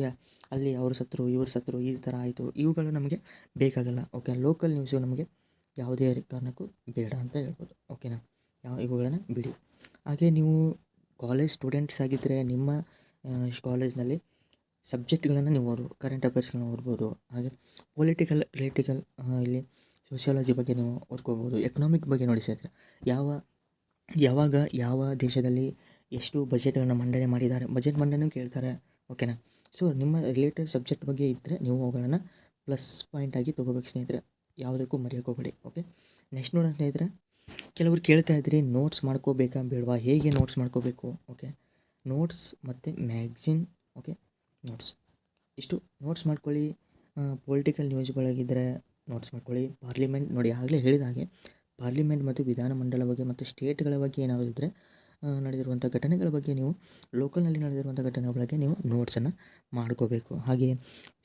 ಅಲ್ಲಿ ಅವರು ಸತ್ರು, ಇವರು ಸತ್ರು ಈ ಥರ ಆಯಿತು, ಇವುಗಳು ನಮಗೆ ಬೇಕಾಗಲ್ಲ. ಓಕೆ ಲೋಕಲ್ ನ್ಯೂಸು ನಮಗೆ ಯಾವುದೇ ಕಾರಣಕ್ಕೂ ಬೇಡ ಅಂತ ಹೇಳ್ಬೋದು. ಓಕೆನಾ ಇವುಗಳನ್ನು ಬಿಡಿ. ಹಾಗೆ ನೀವು ಕಾಲೇಜ್ ಸ್ಟೂಡೆಂಟ್ಸ್ ಆಗಿದ್ದರೆ ನಿಮ್ಮ ಕಾಲೇಜ್ನಲ್ಲಿ ಸಬ್ಜೆಕ್ಟ್ಗಳನ್ನು ನೀವು ಅವರು ಕರೆಂಟ್ ಅಫೇರ್ಸ್ಗಳನ್ನ ಓದ್ಬೋದು. ಹಾಗೆ ಪೊಲಿಟಿಕಲ್ ರಿಲೇಟಿಕಲ್ ಇಲ್ಲಿ ಸೋಷಿಯಾಲಜಿ ಬಗ್ಗೆ ನೀವು ಓದ್ಕೋಬೋದು. ಎಕನಾಮಿಕ್ ಬಗ್ಗೆ ನೋಡಿ ಸ್ನೇಹಿತರೆ, ಯಾವ, ಯಾವಾಗ, ಯಾವ ದೇಶದಲ್ಲಿ ಎಷ್ಟು ಬಜೆಟನ್ನು ಮಂಡನೆ ಮಾಡಿದ್ದಾರೆ? ಬಜೆಟ್ ಮಂಡನೆ ಕೇಳ್ತಾರೆ ಓಕೆನಾ ಸೊ ನಿಮ್ಮ ರಿಲೇಟೆಡ್ ಸಬ್ಜೆಕ್ಟ್ ಬಗ್ಗೆ ಇದ್ದರೆ ನೀವು ಅವುಗಳನ್ನು ಪ್ಲಸ್ ಪಾಯಿಂಟ್ ಆಗಿ ತೊಗೋಬೇಕು ಸ್ನೇಹಿತರೆ. ಯಾವುದಕ್ಕೂ ಮರೆಯೋಕೋಬೇಡಿ ಓಕೆ ನೆಕ್ಸ್ಟ್ ನೋಡೋಣ ಸ್ನೇಹಿತರೆ. ಕೆಲವರು ಕೇಳ್ತಾ ಇದ್ರಿ ನೋಟ್ಸ್ ಮಾಡ್ಕೋಬೇಕಾ ಬೇಡವಾ? ಹೇಗೆ ನೋಟ್ಸ್ ಮಾಡ್ಕೋಬೇಕು? ಓಕೆ ನೋಟ್ಸ್ ಮತ್ತು ಮ್ಯಾಗ್ಝಿನ್ ಓಕೆ ನೋಟ್ಸ್ ಇಷ್ಟು ನೋಟ್ಸ್ ಮಾಡ್ಕೊಳ್ಳಿ. ಪೊಲಿಟಿಕಲ್ ನ್ಯೂಸ್ಗಳಾಗಿದ್ದರೆ ನೋಟ್ಸ್ ಮಾಡ್ಕೊಳ್ಳಿ. ಪಾರ್ಲಿಮೆಂಟ್ ನೋಡಿ ಆಗಲೇ ಹೇಳಿದ ಹಾಗೆ ಪಾರ್ಲಿಮೆಂಟ್ ಮತ್ತು ವಿಧಾನಮಂಡಲ ಬಗ್ಗೆ ಮತ್ತು ಸ್ಟೇಟ್ಗಳ ಬಗ್ಗೆ ಏನಾದರೂ ಇದ್ದರೆ ನಡೆದಿರುವಂಥ ಘಟನೆಗಳ ಬಗ್ಗೆ ನೀವು ಲೋಕಲ್ನಲ್ಲಿ ನಡೆದಿರುವಂಥ ಘಟನೆಗಳ ಬಗ್ಗೆ ನೀವು ನೋಟ್ಸನ್ನು ಮಾಡ್ಕೋಬೇಕು. ಹಾಗೆ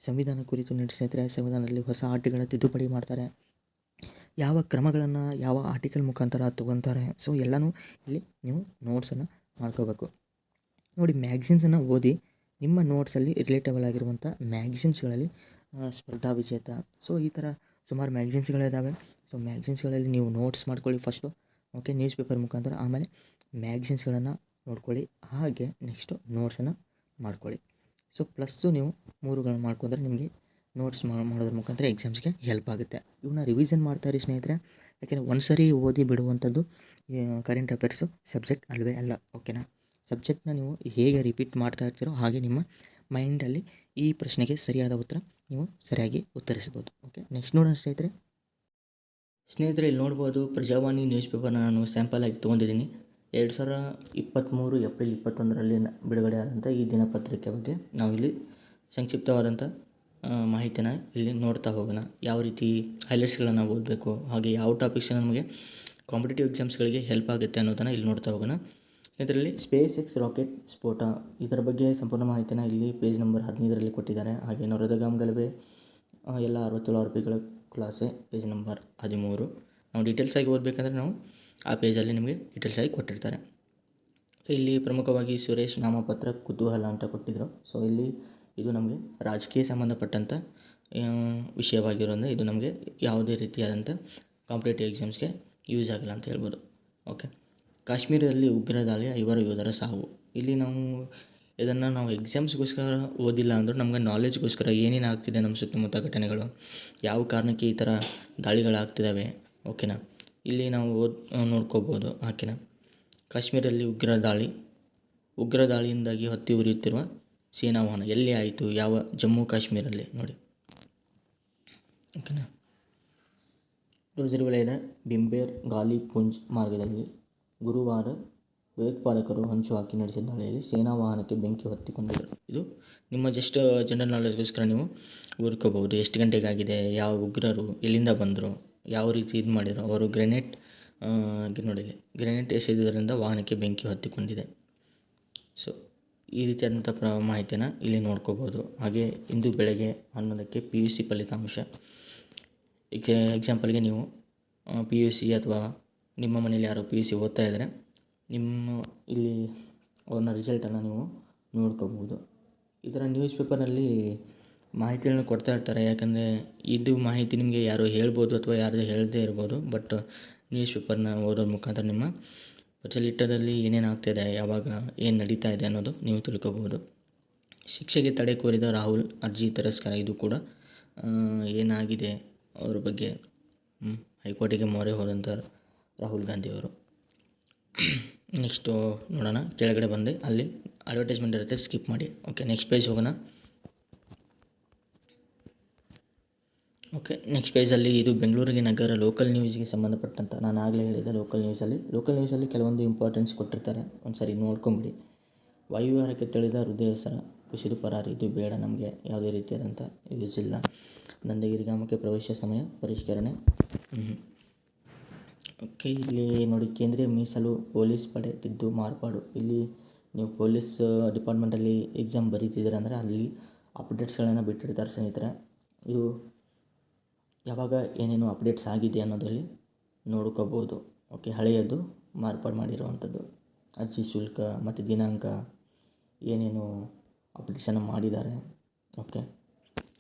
ಸಂವಿಧಾನ ಕುರಿತು ನಡೆಸಿದರೆ ಸಂವಿಧಾನದಲ್ಲಿ ಹೊಸ ಆಟಗಳ ತಿದ್ದುಪಡಿ ಮಾಡ್ತಾರೆ. ಯಾವ ಕ್ರಮಗಳನ್ನು ಯಾವ ಆರ್ಟಿಕಲ್ ಮುಖಾಂತರ ತೊಗೊತಾರೆ. ಸೊ ಎಲ್ಲನೂ ಇಲ್ಲಿ ನೀವು ನೋಟ್ಸನ್ನು ಮಾಡ್ಕೋಬೇಕು. ನೋಡಿ ಮ್ಯಾಗ್ಝಿನ್ಸನ್ನು ಓದಿ ನಿಮ್ಮ ನೋಟ್ಸಲ್ಲಿ ರಿಲೇಟಬಲ್ ಆಗಿರುವಂಥ ಮ್ಯಾಗ್ಝಿನ್ಸ್ಗಳಲ್ಲಿ ಸ್ಪರ್ಧಾ ವಿಜೇತ. ಸೊ ಈ ಥರ ಸುಮಾರು ಮ್ಯಾಗ್ಝಿನ್ಸ್ಗಳಿದ್ದಾವೆ ಸೊ ಮ್ಯಾಗ್ಝಿನ್ಸ್ಗಳಲ್ಲಿ ನೀವು ನೋಟ್ಸ್ ಮಾಡ್ಕೊಳ್ಳಿ ಫಸ್ಟು ಓಕೆ ನ್ಯೂಸ್ ಪೇಪರ್ ಮುಖಾಂತರ. ಆಮೇಲೆ ಮ್ಯಾಗ್ಝಿನ್ಸ್ಗಳನ್ನು ನೋಡ್ಕೊಳ್ಳಿ. ಹಾಗೆ ನೆಕ್ಸ್ಟು ನೋಟ್ಸನ್ನು ಮಾಡ್ಕೊಳ್ಳಿ. ಸೊ ಪ್ಲಸ್ಸು ನೀವು ಮೂರುಗಳನ್ನ ಮಾಡ್ಕೊಂಡ್ರೆ ನಿಮಗೆ ನೋಟ್ಸ್ ಮಾಡೋದ್ರ ಮುಖಾಂತರ ಎಕ್ಸಾಮ್ಸ್ಗೆ ಹೆಲ್ಪ್ ಆಗುತ್ತೆ. ಇವನ್ನ ರಿವಿಷನ್ ಮಾಡ್ತಾರೆ ಸ್ನೇಹಿತರೆ. ಯಾಕೆಂದರೆ ಒಂದು ಸರಿ ಓದಿ ಬಿಡುವಂಥದ್ದು ಕರೆಂಟ್ ಅಫೇರ್ಸು ಸಬ್ಜೆಕ್ಟ್ ಅಲ್ಲವೇ ಅಲ್ಲ ಓಕೆನಾ ಸಬ್ಜೆಕ್ಟ್ನ ನೀವು ಹೇಗೆ ರಿಪೀಟ್ ಮಾಡ್ತಾ ಇರ್ತೀರೋ ಹಾಗೆ ನಿಮ್ಮ ಮೈಂಡಲ್ಲಿ ಈ ಪ್ರಶ್ನೆಗೆ ಸರಿಯಾದ ಉತ್ತರ ನೀವು ಸರಿಯಾಗಿ ಉತ್ತರಿಸ್ಬೋದು ಓಕೆ ನೆಕ್ಸ್ಟ್ ನೋಡೋಣ ಸ್ನೇಹಿತರೆ. ಸ್ನೇಹಿತರೆ, ಇಲ್ಲಿ ನೋಡ್ಬೋದು ಪ್ರಜಾವಾಣಿ ನ್ಯೂಸ್ ಪೇಪರ್ನ ನಾನು ಸ್ಯಾಂಪಲ್ ಆಗಿ ತೊಗೊಂಡಿದ್ದೀನಿ. ಎರಡು ಸಾವಿರ ಇಪ್ಪತ್ತ್ಮೂರು ಏಪ್ರಿಲ್ ಇಪ್ಪತ್ತೊಂದರಲ್ಲಿ ಬಿಡುಗಡೆ ಆದಂಥ ಈ ದಿನಪತ್ರಿಕೆ ಬಗ್ಗೆ ನಾವಿಲ್ಲಿ ಸಂಕ್ಷಿಪ್ತವಾದಂಥ ಮಾಹಿತಿನ ಇಲ್ಲಿ ನೋಡ್ತಾ ಹೋಗೋಣ. ಯಾವ ರೀತಿ ಹೈಲೈಟ್ಸ್ಗಳನ್ನು ಓದಬೇಕು, ಹಾಗೆ ಯಾವ ಟಾಪಿಕ್ಸ್ ನಮಗೆ ಕಾಂಪಿಟೇಟಿವ್ ಎಕ್ಸಾಮ್ಸ್ಗಳಿಗೆ ಹೆಲ್ಪ್ ಆಗುತ್ತೆ ಅನ್ನೋದನ್ನು ಇಲ್ಲಿ ನೋಡ್ತಾ ಹೋಗೋಣ. ಇದರಲ್ಲಿ ಸ್ಪೇಸ್ ಎಕ್ಸ್ ರಾಕೆಟ್ ಸ್ಫೋಟ ಇದರ ಬಗ್ಗೆ ಸಂಪೂರ್ಣ ಮಾಹಿತಿನ ಇಲ್ಲಿ ಪೇಜ್ ನಂಬರ್ ಹದಿನೈದರಲ್ಲಿ ಕೊಟ್ಟಿದ್ದಾರೆ. ಹಾಗೆ ನವರದಗಾಮ್ ಗಲಭೆ ಎಲ್ಲ ಅರವತ್ತೇಳು ಆರ್ ಪಿಗಳ ಕ್ಲಾಸೆ ಪೇಜ್ ನಂಬರ್ ಹದಿಮೂರು. ನಾವು ಡೀಟೇಲ್ಸ್ ಆಗಿ ಓದಬೇಕಂದ್ರೆ ನಾವು ಆ ಪೇಜಲ್ಲಿ ನಿಮಗೆ ಡೀಟೇಲ್ಸ್ ಆಗಿ ಕೊಟ್ಟಿರ್ತಾರೆ. ಸೊ ಇಲ್ಲಿ ಪ್ರಮುಖವಾಗಿ ಸುರೇಶ್ ನಾಮಪತ್ರ ಕುತೂಹಲ ಅಂತ ಕೊಟ್ಟಿದ್ದರು ಸೊ ಇಲ್ಲಿ ಇದು ನಮಗೆ ರಾಜಕೀಯ ಸಂಬಂಧಪಟ್ಟಂಥ ವಿಷಯವಾಗಿರೋದ್ರಿಂದ ಇದು ನಮಗೆ ಯಾವುದೇ ರೀತಿಯಾದಂಥ ಕಾಂಪಿಟೇಟಿವ್ ಎಕ್ಸಾಮ್ಸ್ಗೆ ಯೂಸ್ ಆಗಲ್ಲ ಅಂತ ಹೇಳ್ಬೋದು. ಓಕೆ ಕಾಶ್ಮೀರದಲ್ಲಿ ಉಗ್ರ ದಾಳಿ ಐವರು ಯೋಧರ ಸಾವು. ಇಲ್ಲಿ ನಾವು ಇದನ್ನು ನಾವು ಎಕ್ಸಾಮ್ಸ್ಗೋಸ್ಕರ ಓದಿಲ್ಲ ಅಂದರೂ ನಮಗೆ ನಾಲೆಜ್ಗೋಸ್ಕರ ಏನೇನು ಆಗ್ತಿದೆ ನಮ್ಮ ಸುತ್ತಮುತ್ತ ಘಟನೆಗಳು, ಯಾವ ಕಾರಣಕ್ಕೆ ಈ ಥರ ದಾಳಿಗಳಾಗ್ತಿದ್ದಾವೆ ಓಕೆನಾ ಇಲ್ಲಿ ನಾವು ಓದ್ ನೋಡ್ಕೋಬೋದು ಓಕೆನಾ ಕಾಶ್ಮೀರದಲ್ಲಿ ಉಗ್ರ ದಾಳಿ ಉಗ್ರ ದಾಳಿಯಿಂದಾಗಿ ಹತ್ತಿ ಉರಿಯುತ್ತಿರುವ ಸೇನಾ ವಾಹನ ಎಲ್ಲಿ ಆಯಿತು? ಯಾವ ಜಮ್ಮು ಕಾಶ್ಮೀರಲ್ಲಿ ನೋಡಿ. ಓಕೆನಾ? ಡೋಜರ್ ವಲಯದ ಬಿಂಬೇರ್ ಗಾಲಿ ಪುಂಜ್ ಮಾರ್ಗದಲ್ಲಿ ಗುರುವಾರ ಭಯೋತ್ಪಾದಕರು ಹಂಚು ಹಾಕಿ ನಡೆಸಿದ ದಾಳಿಯಲ್ಲಿ ಸೇನಾ ವಾಹನಕ್ಕೆ ಬೆಂಕಿ ಹೊತ್ತಿಕೊಂಡಿದ್ದರು. ಇದು ನಿಮ್ಮ ಜಸ್ಟ್ ಜನರಲ್ ನಾಲೆಜ್ಗೋಸ್ಕರ ನೀವು ಹುಡ್ಕೋಬಹುದು ಎಷ್ಟು ಗಂಟೆಗಾಗಿದೆ? ಯಾವ ಉಗ್ರರು ಎಲ್ಲಿಂದ ಬಂದರು? ಯಾವ ರೀತಿ ಇದು ಮಾಡಿದರು? ಅವರು ಗ್ರೆನೇಟ್ ನೋಡಿ ಗ್ರೆನೇಟ್ ಎಸೆದಿದ್ದರಿಂದ ವಾಹನಕ್ಕೆ ಬೆಂಕಿ ಹೊತ್ತಿಕೊಂಡಿದೆ. ಸೊ ಈ ರೀತಿಯಾದಂಥ ಪ್ರ ಮಾಹಿತಿನ ಇಲ್ಲಿ ನೋಡ್ಕೋಬೋದು. ಹಾಗೆ ಇಂದು ಬೆಳಗ್ಗೆ ಹನ್ನೊಂದಕ್ಕೆ ಪಿ ಯು ಸಿ ಫಲಿತಾಂಶ. ಈಗ ಎಕ್ಸಾಂಪಲ್ಗೆ ನೀವು ಪಿ ಯು ಸಿ ಅಥವಾ ನಿಮ್ಮ ಮನೇಲಿ ಯಾರೋ ಪಿ ಯು ಸಿ ಓದ್ತಾ ಇದ್ದರೆ ನಿಮ್ಮ ಇಲ್ಲಿ ಅವ್ರನ್ನ ರಿಸಲ್ಟನ್ನು ನೀವು ನೋಡ್ಕೋಬೋದು. ಈ ಥರ ನ್ಯೂಸ್ ಪೇಪರ್ನಲ್ಲಿ ಮಾಹಿತಿಗಳನ್ನ ಕೊಡ್ತಾ ಇರ್ತಾರೆ. ಯಾಕಂದರೆ ಇದು ಮಾಹಿತಿ ನಿಮಗೆ ಯಾರೋ ಹೇಳ್ಬೋದು ಅಥವಾ ಯಾರು ಹೇಳದೇ ಇರ್ಬೋದು ಬಟ್ ನ್ಯೂಸ್ ಪೇಪರ್ನ ಓದೋ ಮುಖಾಂತರ ನಿಮ್ಮ ಪ್ರಚಲಿತದಲ್ಲಿ ಏನೇನು ಆಗ್ತಿದೆ, ಯಾವಾಗ ಏನು ನಡೀತಾ ಇದೆ ಅನ್ನೋದು ನೀವು ತಿಳ್ಕೊಬೋದು. ಶಿಕ್ಷೆಗೆ ತಡೆ ಕೋರಿದ ರಾಹುಲ್ ಅರ್ಜಿ ತಿರಸ್ಕಾರ, ಇದು ಕೂಡ ಏನಾಗಿದೆ ಅವ್ರ ಬಗ್ಗೆ? ಹೈಕೋರ್ಟಿಗೆ ಮೊರೆ ಹೋದಂಥ ರಾಹುಲ್ ಗಾಂಧಿಯವರು ನೆಕ್ಸ್ಟು ನೋಡೋಣ, ಕೆಳಗಡೆ ಬಂದೆ. ಅಲ್ಲಿ ಅಡ್ವರ್ಟೈಸ್ಮೆಂಟ್ ಇರುತ್ತೆ ಸ್ಕಿಪ್ ಮಾಡಿ. ಓಕೆ ನೆಕ್ಸ್ಟ್ ಪೇಜ್ ಹೋಗೋಣ. ಓಕೆ ನೆಕ್ಸ್ಟ್ ಪೇಜಲ್ಲಿ ಇದು ಬೆಂಗಳೂರಿಗೆ ನಗರ ಲೋಕಲ್ ನ್ಯೂಸ್ಗೆ ಸಂಬಂಧಪಟ್ಟಂಥ ನಾನು ಆಗಲೇ ಹೇಳಿದೆ ಲೋಕಲ್ ನ್ಯೂಸಲ್ಲಿ ಲೋಕಲ್ ನ್ಯೂಸಲ್ಲಿ ಕೆಲವೊಂದು ಇಂಪಾರ್ಟೆನ್ಸ್ ಕೊಟ್ಟಿರ್ತಾರೆ. ಒಂದು ಸರಿ ನೋಡ್ಕೊಂಬಿಡಿ. ವಾಯುವಿಹಾರಕ್ಕೆ ತಿಳಿದ ಹೃದಯ ಸರ, ಕುಸಿದು ಪರಾರಿ, ಇದು ಬೇಡ ನಮಗೆ, ಯಾವುದೇ ರೀತಿಯಾದಂಥ ಯೂಸ್ ಇಲ್ಲ. ನಂದಗಿರಿ ಗ್ರಾಮಕ್ಕೆ ಪ್ರವೇಶ ಸಮಯ, ಪರಿಷ್ಕರಣೆ. ಓಕೆ ಇಲ್ಲಿ ನೋಡಿ, ಕೇಂದ್ರೀಯ ಮೀಸಲು ಪೊಲೀಸ್ ಪಡೆ ತಿದ್ದು ಮಾರ್ಪಾಡು. ಇಲ್ಲಿ ನೀವು ಪೊಲೀಸ್ ಡಿಪಾರ್ಟ್ಮೆಂಟಲ್ಲಿ ಎಕ್ಸಾಮ್ ಬರೀತಿದ್ದೀರ ಅಂದರೆ ಅಲ್ಲಿ ಅಪ್ಡೇಟ್ಸ್ಗಳನ್ನು ಬಿಟ್ಟಿರ್ತಾರೆ ಸ್ನೇಹಿತರೆ. ಇದು ಯಾವಾಗ ಏನೇನು ಅಪ್ಡೇಟ್ಸ್ ಆಗಿದೆ ಅನ್ನೋದರಲ್ಲಿ ನೋಡ್ಕೋಬೋದು. ಓಕೆ, ಹಳೆಯದು ಮಾರ್ಪಾಡು ಮಾಡಿರುವಂಥದ್ದು. ಅರ್ಜಿ ಶುಲ್ಕ ಮತ್ತು ದಿನಾಂಕ ಏನೇನು ಅಪ್ಡೇಟ್ಸನ್ನು ಮಾಡಿದ್ದಾರೆ. ಓಕೆ,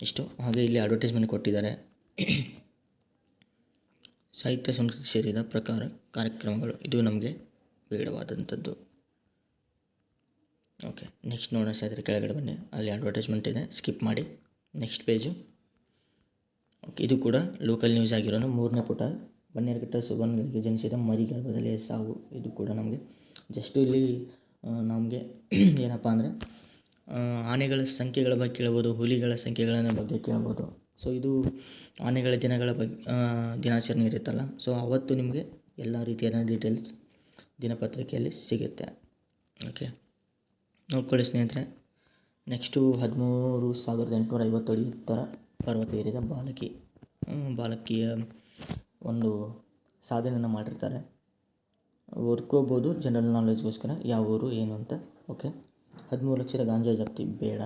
ಇಷ್ಟು. ಹಾಗೆ ಇಲ್ಲಿ ಅಡ್ವರ್ಟೈಸ್ಮೆಂಟ್ ಕೊಟ್ಟಿದ್ದಾರೆ. ಸಾಹಿತ್ಯ ಸಂಸ್ಕೃತಿ ಸೇರಿದ ಪ್ರಕಾರ ಕಾರ್ಯಕ್ರಮಗಳು ಇದು ನಮಗೆ ಬೇಡವಾದಂಥದ್ದು. ಓಕೆ ನೆಕ್ಸ್ಟ್ ನೋಡೋಣ ಸ್ನೇಹಿತರೆ, ಕೆಳಗಡೆ ಬನ್ನಿ. ಅಲ್ಲಿ ಅಡ್ವರ್ಟೈಸ್ಮೆಂಟ್ ಇದೆ. ಸ್ಕಿಪ್ ಮಾಡಿ. ನೆಕ್ಸ್ಟ್ ಪೇಜು ಇದು ಕೂಡ ಲೋಕಲ್ ನ್ಯೂಸ್ ಆಗಿರೋದು ಮೂರನೇ ಪುಟ. ಬನ್ನೇರುಘಟ್ಟ ಸುವರ್ಣಗಳಿಗೆ ಜನಿಸಿದ ಮರಿ ಗರ್ಭದಲ್ಲಿ ಸಾವು. ಇದು ಕೂಡ ನಮಗೆ ಜಸ್ಟ್ ಇಲ್ಲಿ ನಮಗೆ ಏನಪ್ಪ ಅಂದರೆ ಆನೆಗಳ ಸಂಖ್ಯೆಗಳ ಬಗ್ಗೆ ಕೇಳ್ಬೋದು, ಹುಲಿಗಳ ಸಂಖ್ಯೆಗಳ ಬಗ್ಗೆ ಕೇಳ್ಬೋದು. ಸೊ ಇದು ಆನೆಗಳ ದಿನಗಳ ಬಗ್ಗೆ ದಿನಾಚರಣೆ ಇರುತ್ತಲ್ಲ. ಸೊ ಅವತ್ತು ನಿಮಗೆ ಎಲ್ಲ ರೀತಿಯಾದ ಡೀಟೇಲ್ಸ್ ದಿನಪತ್ರಿಕೆಯಲ್ಲಿ ಸಿಗುತ್ತೆ. ಓಕೆ ನೋಡ್ಕೊಳ್ಳಿ ಸ್ನೇಹಿತರೆ. ನೆಕ್ಸ್ಟು ಹದಿಮೂರು ಸಾವಿರದ ಎಂಟುನೂರ ಐವತ್ತೇಳು ಎತ್ತರ ಪರ್ವತ ಏರಿದ ಬಾಲಕಿ ಬಾಲಕಿಯ ಒಂದು ಸಾಧನೆಯನ್ನು ಮಾಡಿರ್ತಾರೆ. ಓದ್ಕೋಬೋದು ಜನರಲ್ ನಾಲೆಜ್ಗೋಸ್ಕರ ಯಾವ ಊರು, ಏನು ಅಂತ ಓಕೆ ಹದಿಮೂರು ಲಕ್ಷದ ಗಾಂಜಾ ಜಪ್ತಿ, ಬೇಡ.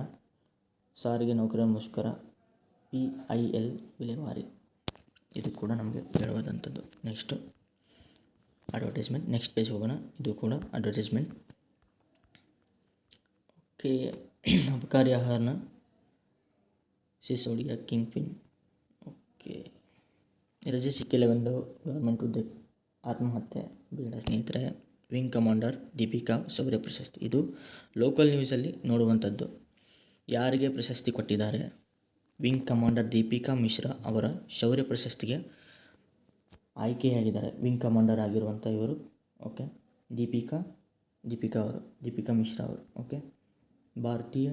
ಸಾರಿಗೆ ನೌಕರರ ಮುಷ್ಕರ ಪಿ ಐ ಎಲ್ ವಿಲೇವಾರಿ. ಇದು ಕೂಡ ನಮಗೆ ಬೇಡವಾದಂಥದ್ದು ನೆಕ್ಸ್ಟು ಅಡ್ವರ್ಟೈಸ್ಮೆಂಟ್ ನೆಕ್ಸ್ಟ್ ಪೇಜ್ ಹೋಗೋಣ. ಇದು ಕೂಡ ಅಡ್ವರ್ಟೈಸ್ಮೆಂಟ್ ಓಕೆ ಅಬಕಾರಿ ಆಹಾರನ ಸಿಸೋಡಿಯ ಕಿಂಗ್ ಪಿನ್ ಓಕೆ ರಜೆ ಸಿಕ್ಕಿಲ್ಲವೆಂದು ಗೌರ್ಮೆಂಟ್ ಹುದ್ದೆ ಆತ್ಮಹತ್ಯೆ ಬೇಡ ಸ್ನೇಹಿತರೆ ವಿಂಗ್ ಕಮಾಂಡರ್ ದೀಪಿಕಾ ಶೌರ್ಯ ಪ್ರಶಸ್ತಿ ಇದು ಲೋಕಲ್ ನ್ಯೂಸಲ್ಲಿ ನೋಡುವಂಥದ್ದು ಯಾರಿಗೆ ಪ್ರಶಸ್ತಿ ಕೊಟ್ಟಿದ್ದಾರೆ ವಿಂಗ್ ಕಮಾಂಡರ್ ದೀಪಿಕಾ ಮಿಶ್ರಾ ಅವರ ಶೌರ್ಯ ಪ್ರಶಸ್ತಿಗೆ ಆಯ್ಕೆಯಾಗಿದ್ದಾರೆ ವಿಂಗ್ ಕಮಾಂಡರ್ ಆಗಿರುವಂಥ ಇವರು ಓಕೆ ದೀಪಿಕಾ ದೀಪಿಕಾ ಅವರು ದೀಪಿಕಾ ಮಿಶ್ರಾ ಅವರು ಓಕೆ ಭಾರತೀಯ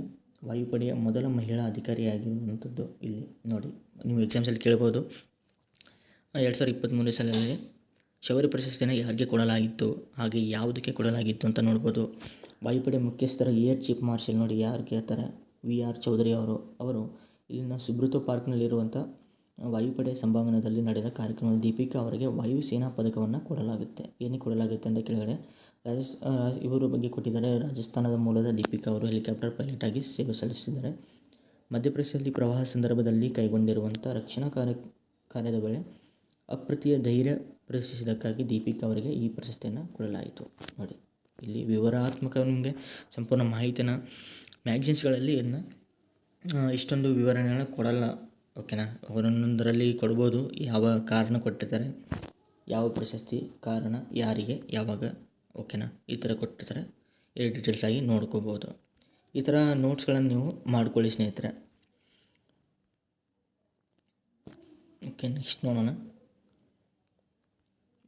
ವಾಯುಪಡೆಯ ಮೊದಲ ಮಹಿಳಾ ಅಧಿಕಾರಿಯಾಗಿರುವಂಥದ್ದು ಇಲ್ಲಿ ನೋಡಿ, ನೀವು ಎಕ್ಸಾಮ್ಸಲ್ಲಿ ಕೇಳ್ಬೋದು. ಎರಡು ಸಾವಿರದ ಇಪ್ಪತ್ತ್ಮೂರನೇ ಸಾಲಿನಲ್ಲಿ ಶೌರ್ಯ ಪ್ರಶಸ್ತಿನ ಯಾರಿಗೆ ಕೊಡಲಾಗಿತ್ತು, ಹಾಗೆ ಯಾವುದಕ್ಕೆ ಕೊಡಲಾಗಿತ್ತು ಅಂತ ನೋಡ್ಬೋದು. ವಾಯುಪಡೆ ಮುಖ್ಯಸ್ಥರ ಏರ್ ಚೀಫ್ ಮಾರ್ಷಲ್ ನೋಡಿ ಯಾರು ಕೇಳ್ತಾರೆ? ವಿ ಆರ್ ಚೌಧರಿ ಅವರು. ಅವರು ಇಲ್ಲಿನ ಸುಬ್ರತೋ ಪಾರ್ಕ್ನಲ್ಲಿರುವಂಥ ವಾಯುಪಡೆ ಸಂಭಾವನದಲ್ಲಿ ನಡೆದ ಕಾರ್ಯಕ್ರಮ ದೀಪಿಕಾ ಅವರಿಗೆ ವಾಯುಸೇನಾ ಪದಕವನ್ನು ಕೊಡಲಾಗುತ್ತೆ. ಏನಕ್ಕೆ ಕೊಡಲಾಗುತ್ತೆ ಅಂತ ಕೆಳಗಡೆ ರಾಜಸ್ ರಾಜ್, ಇವರ ಬಗ್ಗೆ ಕೊಟ್ಟಿದ್ದಾರೆ. ರಾಜಸ್ಥಾನದ ಮೂಲದ ದೀಪಿಕಾ ಅವರು ಹೆಲಿಕಾಪ್ಟರ್ ಪೈಲಟ್ ಆಗಿ ಸೇವೆ ಸಲ್ಲಿಸಿದ್ದಾರೆ. ಮಧ್ಯಪ್ರದೇಶದಲ್ಲಿ ಪ್ರವಾಹ ಸಂದರ್ಭದಲ್ಲಿ ಕೈಗೊಂಡಿರುವಂಥ ರಕ್ಷಣಾ ಕಾರ್ಯ, ಕಾರ್ಯದ ವೇಳೆ ಅಪ್ರತಿಯ ಧೈರ್ಯ ಪ್ರದರ್ಶಿಸಿದ್ದಕ್ಕಾಗಿ ದೀಪಿಕಾ ಅವರಿಗೆ ಈ ಪ್ರಶಸ್ತಿಯನ್ನು ಕೊಡಲಾಯಿತು. ನೋಡಿ, ಇಲ್ಲಿ ವಿವರಾತ್ಮಕ ನಿಮಗೆ ಸಂಪೂರ್ಣ ಮಾಹಿತಿನ ಮ್ಯಾಗ್ಝಿನ್ಸ್ಗಳಲ್ಲಿ ಇದನ್ನು ಇಷ್ಟೊಂದು ವಿವರಣೆಯನ್ನು ಕೊಡಲ್ಲ. ಓಕೆನಾ? ಅವರೊಂದರಲ್ಲಿ ಕೊಡ್ಬೋದು. ಯಾವ ಕಾರಣ ಕೊಟ್ಟಿದ್ದಾರೆ? ಯಾವ ಪ್ರಶಸ್ತಿ ಕಾರಣ? ಯಾರಿಗೆ? ಯಾವಾಗ? ಓಕೆನಾ? ಈ ಥರ ಕೊಟ್ಟಿರ್ತಾರೆ. ಎರಡು ಡೀಟೇಲ್ಸ್ ಆಗಿ ನೋಡ್ಕೋಬೋದು. ಈ ಥರ ನೋಟ್ಸ್ಗಳನ್ನು ನೀವು ಮಾಡ್ಕೊಳ್ಳಿ ಸ್ನೇಹಿತರೆ. ಓಕೆ ನೆಕ್ಸ್ಟ್ ನೋಡೋಣ.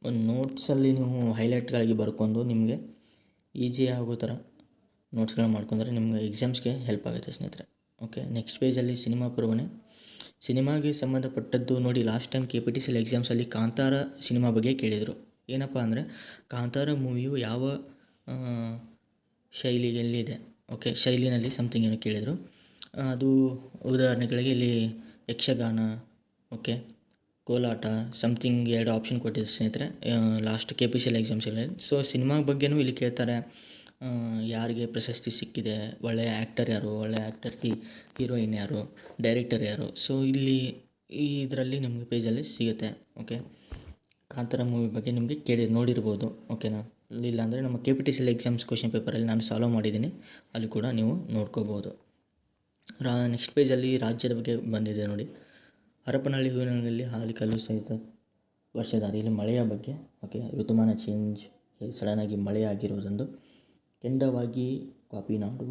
ಒಂದು ನೋಟ್ಸಲ್ಲಿ ನೀವು ಹೈಲೈಟ್ಗಳಾಗಿ ಬರ್ಕೊಂಡು ನಿಮಗೆ ಈಸಿ ಆಗೋ ಥರ ನೋಟ್ಸ್ಗಳನ್ನ ಮಾಡ್ಕೊಂಡ್ರೆ ನಿಮಗೆ ಎಕ್ಸಾಮ್ಸ್ಗೆ ಹೆಲ್ಪ್ ಆಗುತ್ತೆ ಸ್ನೇಹಿತರೆ. ಓಕೆ ನೆಕ್ಸ್ಟ್ ಪೇಜಲ್ಲಿ ಸಿನಿಮಾ ಪರ್ವನೆ. ಸಿನಿಮಾಗೆ ಸಂಬಂಧಪಟ್ಟದ್ದು ನೋಡಿ last time K P T ಸಿಲ್ ಎಕ್ಸಾಮ್ಸಲ್ಲಿ ಕಾಂತಾರ ಸಿನಿಮಾ ಬಗ್ಗೆ ಕೇಳಿದರು. ಏನಪ್ಪ ಅಂದರೆ ಕಾಂತಾರ ಮೂವಿಯು ಯಾವ ಶೈಲಿಯಲ್ಲಿ ಇದೆ ಓಕೆ ಶೈಲಿನಲ್ಲಿ ಸಮಥಿಂಗ್ ಏನೋ ಕೇಳಿದರು. ಅದು ಉದಾಹರಣೆಗಳಿಗೆ ಇಲ್ಲಿ ಯಕ್ಷಗಾನ ಓಕೆ ಕೋಲಾಟ ಸಮಥಿಂಗ್ ಎರಡು ಆಪ್ಷನ್ ಕೊಟ್ಟಿದ್ದ ಸ್ನೇಹಿತರೆ. Last K P C L ಎಕ್ಸಾಮ್ಸಲ್ಲಿ so cinema ಬಗ್ಗೆನೂ ಇಲ್ಲಿ ಕೇಳ್ತಾರೆ ಯಾರಿಗೆ ಪ್ರಶಸ್ತಿ ಸಿಕ್ಕಿದೆ ಒಳ್ಳೆಯ ಆ್ಯಕ್ಟರ್ ಯಾರು ಒಳ್ಳೆಯ ಆ್ಯಕ್ಟರ್ ಕಿ ಹೀರೋಯಿನ್ ಯಾರು ಡೈರೆಕ್ಟರ್ ಯಾರು. ಸೊ ಇಲ್ಲಿ ಇದರಲ್ಲಿ ನಿಮಗೆ ಪೇಜಲ್ಲಿ ಸಿಗುತ್ತೆ ಓಕೆ ಕಾಂತಾರ ಮೂವಿ ಬಗ್ಗೆ ನಿಮಗೆ ಕೇಳಿ ನೋಡಿರ್ಬೋದು ಓಕೆನಾ ಇಲ್ಲ ಅಂದರೆ ನಮ್ಮ K P T C exams question ಪೇಪರಲ್ಲಿ ನಾನು ಸಾಲ್ವ್ ಮಾಡಿದ್ದೀನಿ, ಅಲ್ಲಿ ಕೂಡ ನೀವು ನೋಡ್ಕೋಬೋದು. ರಾ ನೆಕ್ಸ್ಟ್ ಪೇಜಲ್ಲಿ ರಾಜ್ಯದ ಬಗ್ಗೆ ಬಂದಿದೆ ನೋಡಿ. ಹರಪನಹಳ್ಳಿ ಹೂವಿನಲ್ಲಿ ಹಾಲಿಕಲ್ಲು ಸಹಿತ ವರ್ಷಧಾರಿಯಲ್ಲಿ ಮಳೆಯ ಬಗ್ಗೆ ಓಕೆ ಋತುಮಾನ ಚೇಂಜ್ ಸಡನ್ನಾಗಿ ಮಳೆ ಆಗಿರುವುದೊಂದು ಕೆಂಡವಾಗಿ ಕಾಪಿನಾಡು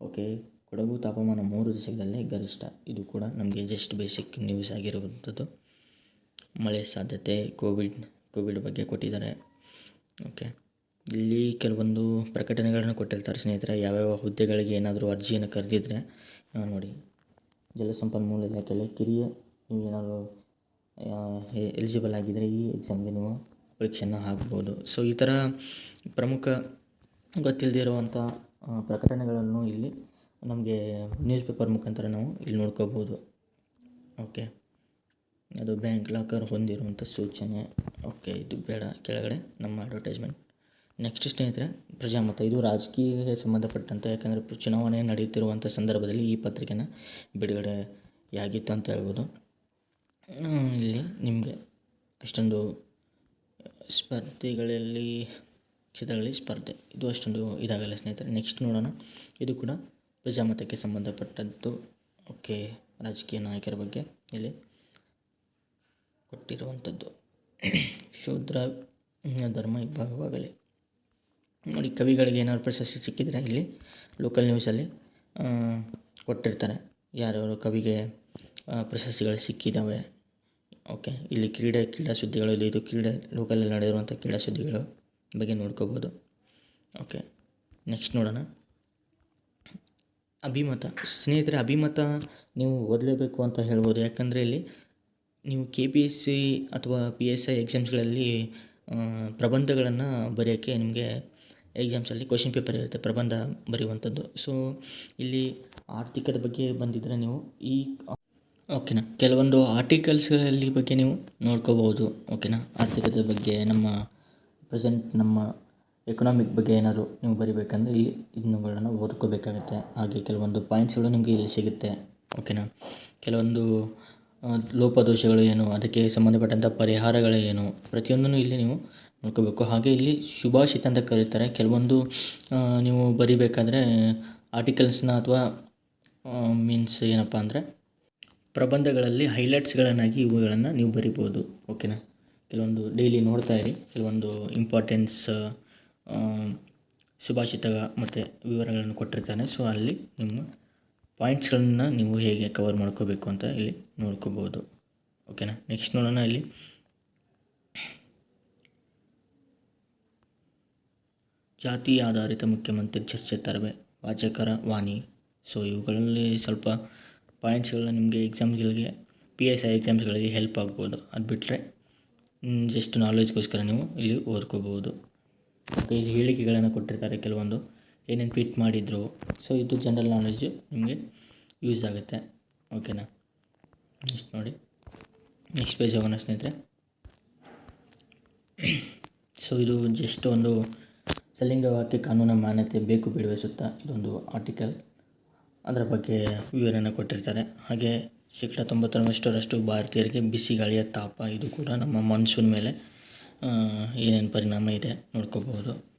ಓಕೆ ಕೊಡಗು ತಾಪಮಾನ ಮೂರು ದಿವಸಗಳಲ್ಲೇ ಗರಿಷ್ಠ. ಇದು ಕೂಡ ನಮಗೆ ಜಸ್ಟ್ ಬೇಸಿಕ್ ನ್ಯೂಸ್ ಆಗಿರುವಂಥದ್ದು. ಮಳೆ ಸಾಧ್ಯತೆ ಕೋವಿಡ್ ಕೋವಿಡ್ ಬಗ್ಗೆ ಕೊಟ್ಟಿದ್ದಾರೆ. ಓಕೆ ಇಲ್ಲಿ ಕೆಲವೊಂದು ಪ್ರಕಟಣೆಗಳನ್ನು ಕೊಟ್ಟಿರ್ತಾರೆ ಸ್ನೇಹಿತರೆ. ಯಾವ್ಯಾವ ಹುದ್ದೆಗಳಿಗೆ ಏನಾದರೂ ಅರ್ಜಿಯನ್ನು ಕರೆದಿದ್ರೆ ನೋಡಿ. ಜಲಸಂಪನ್ಮೂಲ ಇಲಾಖೆಯಲ್ಲಿ ಕಿರಿಯ ನೀವು ಏನಾದರೂ ಎಲಿಜಿಬಲ್ ಆಗಿದ್ದರೆ ಈ ಎಕ್ಸಾಮ್ಗೆ ನೀವು ಪರೀಕ್ಷೆಯನ್ನು ಹಾಕ್ಬೋದು. ಸೊ ಈ ಥರ ಪ್ರಮುಖ ಗೊತ್ತಿಲ್ಲದಿರುವಂಥ ಪ್ರಕಟಣೆಗಳನ್ನು ಇಲ್ಲಿ ನಮಗೆ ನ್ಯೂಸ್ ಪೇಪರ್ ಮುಖಾಂತರ ನಾವು ಇಲ್ಲಿ ನೋಡ್ಕೋಬೋದು. ಓಕೆ ಅದು ಬ್ಯಾಂಕ್ ಲಾಕರ್ ಹೊಂದಿರುವಂಥ ಸೂಚನೆ. ಓಕೆ, ಇದು ಬೇಡ. ಕೆಳಗಡೆ ನಮ್ಮ ಅಡ್ವರ್ಟೈಸ್ಮೆಂಟ್ ನೆಕ್ಸ್ಟ್ ಸ್ನೇಹಿತರೆ, ಪ್ರಜಾಮತ. ಇದು ರಾಜಕೀಯಕ್ಕೆ ಸಂಬಂಧಪಟ್ಟಂತೆ, ಯಾಕಂದರೆ ಚುನಾವಣೆ ನಡೆಯುತ್ತಿರುವಂಥ ಸಂದರ್ಭದಲ್ಲಿ ಈ ಪತ್ರಿಕೆನ ಬಿಡುಗಡೆಯಾಗಿತ್ತು ಅಂತ ಹೇಳ್ಬೋದು. ಇಲ್ಲಿ ನಿಮಗೆ ಅಷ್ಟೊಂದು ಸ್ಪರ್ಧೆಗಳಲ್ಲಿ, ಕ್ಷೇತ್ರಗಳಲ್ಲಿ ಸ್ಪರ್ಧೆ. ಇದು ಅಷ್ಟೊಂದು ಇದಾಗಲ್ಲ ಸ್ನೇಹಿತರೆ. ನೆಕ್ಸ್ಟ್ ನೋಡೋಣ. ಇದು ಕೂಡ ಪ್ರಜಾಮತಕ್ಕೆ ಸಂಬಂಧಪಟ್ಟದ್ದು. ಓಕೆ, ರಾಜಕೀಯ ನಾಯಕರ ಬಗ್ಗೆ. ಇಲ್ಲಿ ಕೊಟ್ಟಿರುವಂಥದ್ದು. ಶೂದ್ರ ಧರ್ಮ ವಿಭಾಗವಾಗಲಿ. ನೋಡಿ, ಕವಿಗಳಿಗೆ ಏನಾದ್ರು ಪ್ರಶಸ್ತಿ ಸಿಕ್ಕಿದರೆ ಇಲ್ಲಿ ಲೋಕಲ್ ನ್ಯೂಸಲ್ಲಿ ಕೊಟ್ಟಿರ್ತಾರೆ. ಯಾರ್ಯಾರು ಕವಿಗೆ ಪ್ರಶಸ್ತಿಗಳು ಸಿಕ್ಕಿದ್ದಾವೆ ಓಕೆ ಇಲ್ಲಿ ಕ್ರೀಡೆ, ಕ್ರೀಡಾ ಸುದ್ದಿಗಳು ಇದು ಕ್ರೀಡೆ ಲೋಕಲಲ್ಲಿ ನಡೆದಿರುವಂಥ ಕ್ರೀಡಾ ಸುದ್ದಿಗಳು ಬಗ್ಗೆ ನೋಡ್ಕೋಬೋದು. ಓಕೆ ನೆಕ್ಸ್ಟ್ ನೋಡೋಣ. ಅಭಿಮತ, ಸ್ನೇಹಿತರೆ, ಅಭಿಮತ ನೀವು ಓದಲೇಬೇಕು ಅಂತ ಹೇಳ್ಬೋದು. ಯಾಕಂದರೆ ಇಲ್ಲಿ ನೀವು ಕೆ ಪಿ ಎಸ್ ಸಿ ಅಥವಾ ಪಿ ಎಸ್ ಐ ಎಕ್ಸಾಮ್ಸ್ಗಳಲ್ಲಿ ಪ್ರಬಂಧಗಳನ್ನು ಬರೆಯೋಕ್ಕೆ ನಿಮಗೆ ಎಕ್ಸಾಮ್ಸಲ್ಲಿ ಕ್ವಶನ್ ಪೇಪರ್ ಇರುತ್ತೆ, ಪ್ರಬಂಧ ಬರೆಯುವಂಥದ್ದು. ಸೊ ಇಲ್ಲಿ ಆರ್ಥಿಕದ ಬಗ್ಗೆ ಬಂದಿದ್ದರೆ ನೀವು ಈ ಓಕೆನಾ ಕೆಲವೊಂದು ಆರ್ಟಿಕಲ್ಸ್ಗಳಲ್ಲಿ ಬಗ್ಗೆ ನೀವು ನೋಡ್ಕೋಬೋದು ಓಕೆನಾ ಆರ್ಥಿಕತೆ ಬಗ್ಗೆ, ನಮ್ಮ ಪ್ರೆಸೆಂಟ್ ನಮ್ಮ ಎಕನಾಮಿಕ್ ಬಗ್ಗೆ ಏನಾದರೂ ನೀವು ಬರಿಬೇಕಂದ್ರೆ ಇಲ್ಲಿ ಇದನ್ನುಗಳನ್ನು ಓದ್ಕೋಬೇಕಾಗುತ್ತೆ. ಹಾಗೆ ಕೆಲವೊಂದು ಪಾಯಿಂಟ್ಸ್ಗಳು ನಿಮಗೆ ಇಲ್ಲಿ ಸಿಗುತ್ತೆ ಓಕೆನಾ ಕೆಲವೊಂದು ಲೋಪದೋಷಗಳು ಏನು, ಅದಕ್ಕೆ ಸಂಬಂಧಪಟ್ಟಂಥ ಪರಿಹಾರಗಳು ಏನು, ಪ್ರತಿಯೊಂದನ್ನು ಇಲ್ಲಿ ನೀವು ನೋಡ್ಕೋಬೇಕು. ಹಾಗೆ ಇಲ್ಲಿ ಶುಭಾಷಿತ ಅಂತ ಕರೀತಾರೆ. ಕೆಲವೊಂದು ನೀವು ಬರಿಬೇಕಾದ್ರೆ ಆರ್ಟಿಕಲ್ಸ್ನ ಅಥವಾ ಮೀನ್ಸ್ ಏನಪ್ಪ ಅಂದರೆ ಪ್ರಬಂಧಗಳಲ್ಲಿ ಹೈಲೈಟ್ಸ್ಗಳನ್ನಾಗಿ ಇವುಗಳನ್ನು ನೀವು ಬರಿಬೋದು ಓಕೆನಾ ಕೆಲವೊಂದು ಡೈಲಿ ನೋಡ್ತಾ ಇರಿ. ಕೆಲವೊಂದು ಇಂಪಾರ್ಟೆನ್ಸ್ ಸುಭಾಷಿತ ಮತ್ತು ವಿವರಗಳನ್ನು ಕೊಟ್ಟಿರ್ತಾನೆ. ಸೊ ಅಲ್ಲಿ ನಿಮ್ಮ ಪಾಯಿಂಟ್ಸ್ಗಳನ್ನ ನೀವು ಹೇಗೆ ಕವರ್ ಮಾಡ್ಕೋಬೇಕು ಅಂತ ಇಲ್ಲಿ ನೋಡ್ಕೋಬೋದು. ಓಕೆನಾ ನೆಕ್ಸ್ಟ್ ನೋಡೋಣ ಇಲ್ಲಿ. ಜಾತಿ ಆಧಾರಿತ ಮುಖ್ಯಮಂತ್ರಿ ಚರ್ಚೆ ತರಬೇ ವಾಚಕರ ವಾಣಿ. ಸೊ ಇವುಗಳಲ್ಲಿ ಸ್ವಲ್ಪ ಪಾಯಿಂಟ್ಸ್ಗಳನ್ನ ನಿಮಗೆ ಎಕ್ಸಾಮ್ಸ್ಗಳಿಗೆ ಪಿ ಎಸ್ ಐ ಎಕ್ಸಾಮ್ಸ್ಗಳಿಗೆ ಹೆಲ್ಪ್ ಆಗ್ಬೋದು. ಅದು ಬಿಟ್ಟರೆ ಜಸ್ಟ್ ನಾಲೆಜ್ಗೋಸ್ಕರ ನೀವು ಇಲ್ಲಿ ಓದ್ಕೋಬೋದು. ಓಕೆ ಇಲ್ಲಿ ಹೇಳಿಕೆಗಳನ್ನು ಕೊಟ್ಟಿರ್ತಾರೆ ಕೆಲವೊಂದು. ಏನೇನು ಟ್ವೀಟ್ ಮಾಡಿದ್ರು. ಸೊ ಇದು ಜನರಲ್ ನಾಲೆಡ್ಜು ನಿಮಗೆ ಯೂಸ್ ಆಗುತ್ತೆ. ಓಕೆನಾ ನೆಕ್ಸ್ಟ್ ನೋಡಿ. ನೆಕ್ಸ್ಟ್ ಪೇಜ್ ಹೋಗೋಣ ಸ್ನೇಹಿತರೆ. ಸೊ ಇದು ಜಸ್ಟ್ ಒಂದು ಸಲಿಂಗ ವಾಕ್ಯ ಕಾನೂನ ಮಾನ್ಯತೆ ಬೇಕು ಬಿಡುವೆ ಸುತ್ತ ಇದೊಂದು ಆರ್ಟಿಕಲ್ ಅದರ ಬಗ್ಗೆ ವಿವರಣೆ ಕೊಟ್ಟಿರ್ತಾರೆ. ಹಾಗೆ ಶೇಕಡ ತೊಂಬತ್ತೊಂಬತ್ತರಷ್ಟು ಭಾರತೀಯರಿಗೆ ಬಿಸಿ ಗಾಳಿಯ ತಾಪ, ಇದು ಕೂಡ ನಮ್ಮ ಮಾನ್ಸೂನ್ ಮೇಲೆ ಏನೇನು ಪರಿಣಾಮ ಇದೆ ನೋಡ್ಕೋಬಹುದು.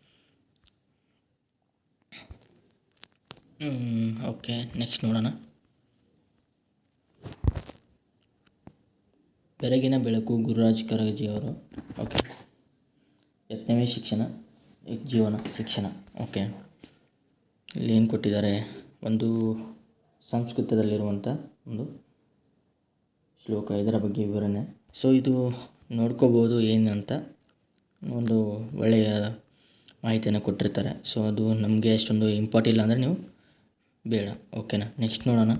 ಓಕೆ ನೆಕ್ಸ್ಟ್ ನೋಡೋಣ. ಬೆರಗಿನ ಬೆಳಕು ಗುರುರಾಜ್ ಕರಗಜಿಯವರು ಓಕೆ. ಯತ್ನವೇ ಶಿಕ್ಷಣ ಜೀವನ, ಶಿಕ್ಷಣ. ಓಕೆ. ಇಲ್ಲಿ ಏನು ಕೊಟ್ಟಿದ್ದಾರೆ? ಒಂದು ಸಂಸ್ಕೃತದಲ್ಲಿರುವಂಥ ಒಂದು ಶ್ಲೋಕ ಇದರ ಬಗ್ಗೆ ವಿವರಣೆ. ಸೊ ಇದು ನೋಡ್ಕೋಬೋದು ಅಂತ ಒಂದು ಒಳ್ಳೆಯ ಮಾಹಿತಿಯನ್ನು ಕೊಟ್ಟಿರ್ತಾರೆ. ಸೊ ಅದು ನಮಗೆ ಅಷ್ಟೊಂದು ಇಂಪಾರ್ಟ್ ಇಲ್ಲ ಅಂದರೆ ನೀವು ಬೇಡ. ಓಕೆನಾ ನೆಕ್ಸ್ಟ್ ನೋಡೋಣ.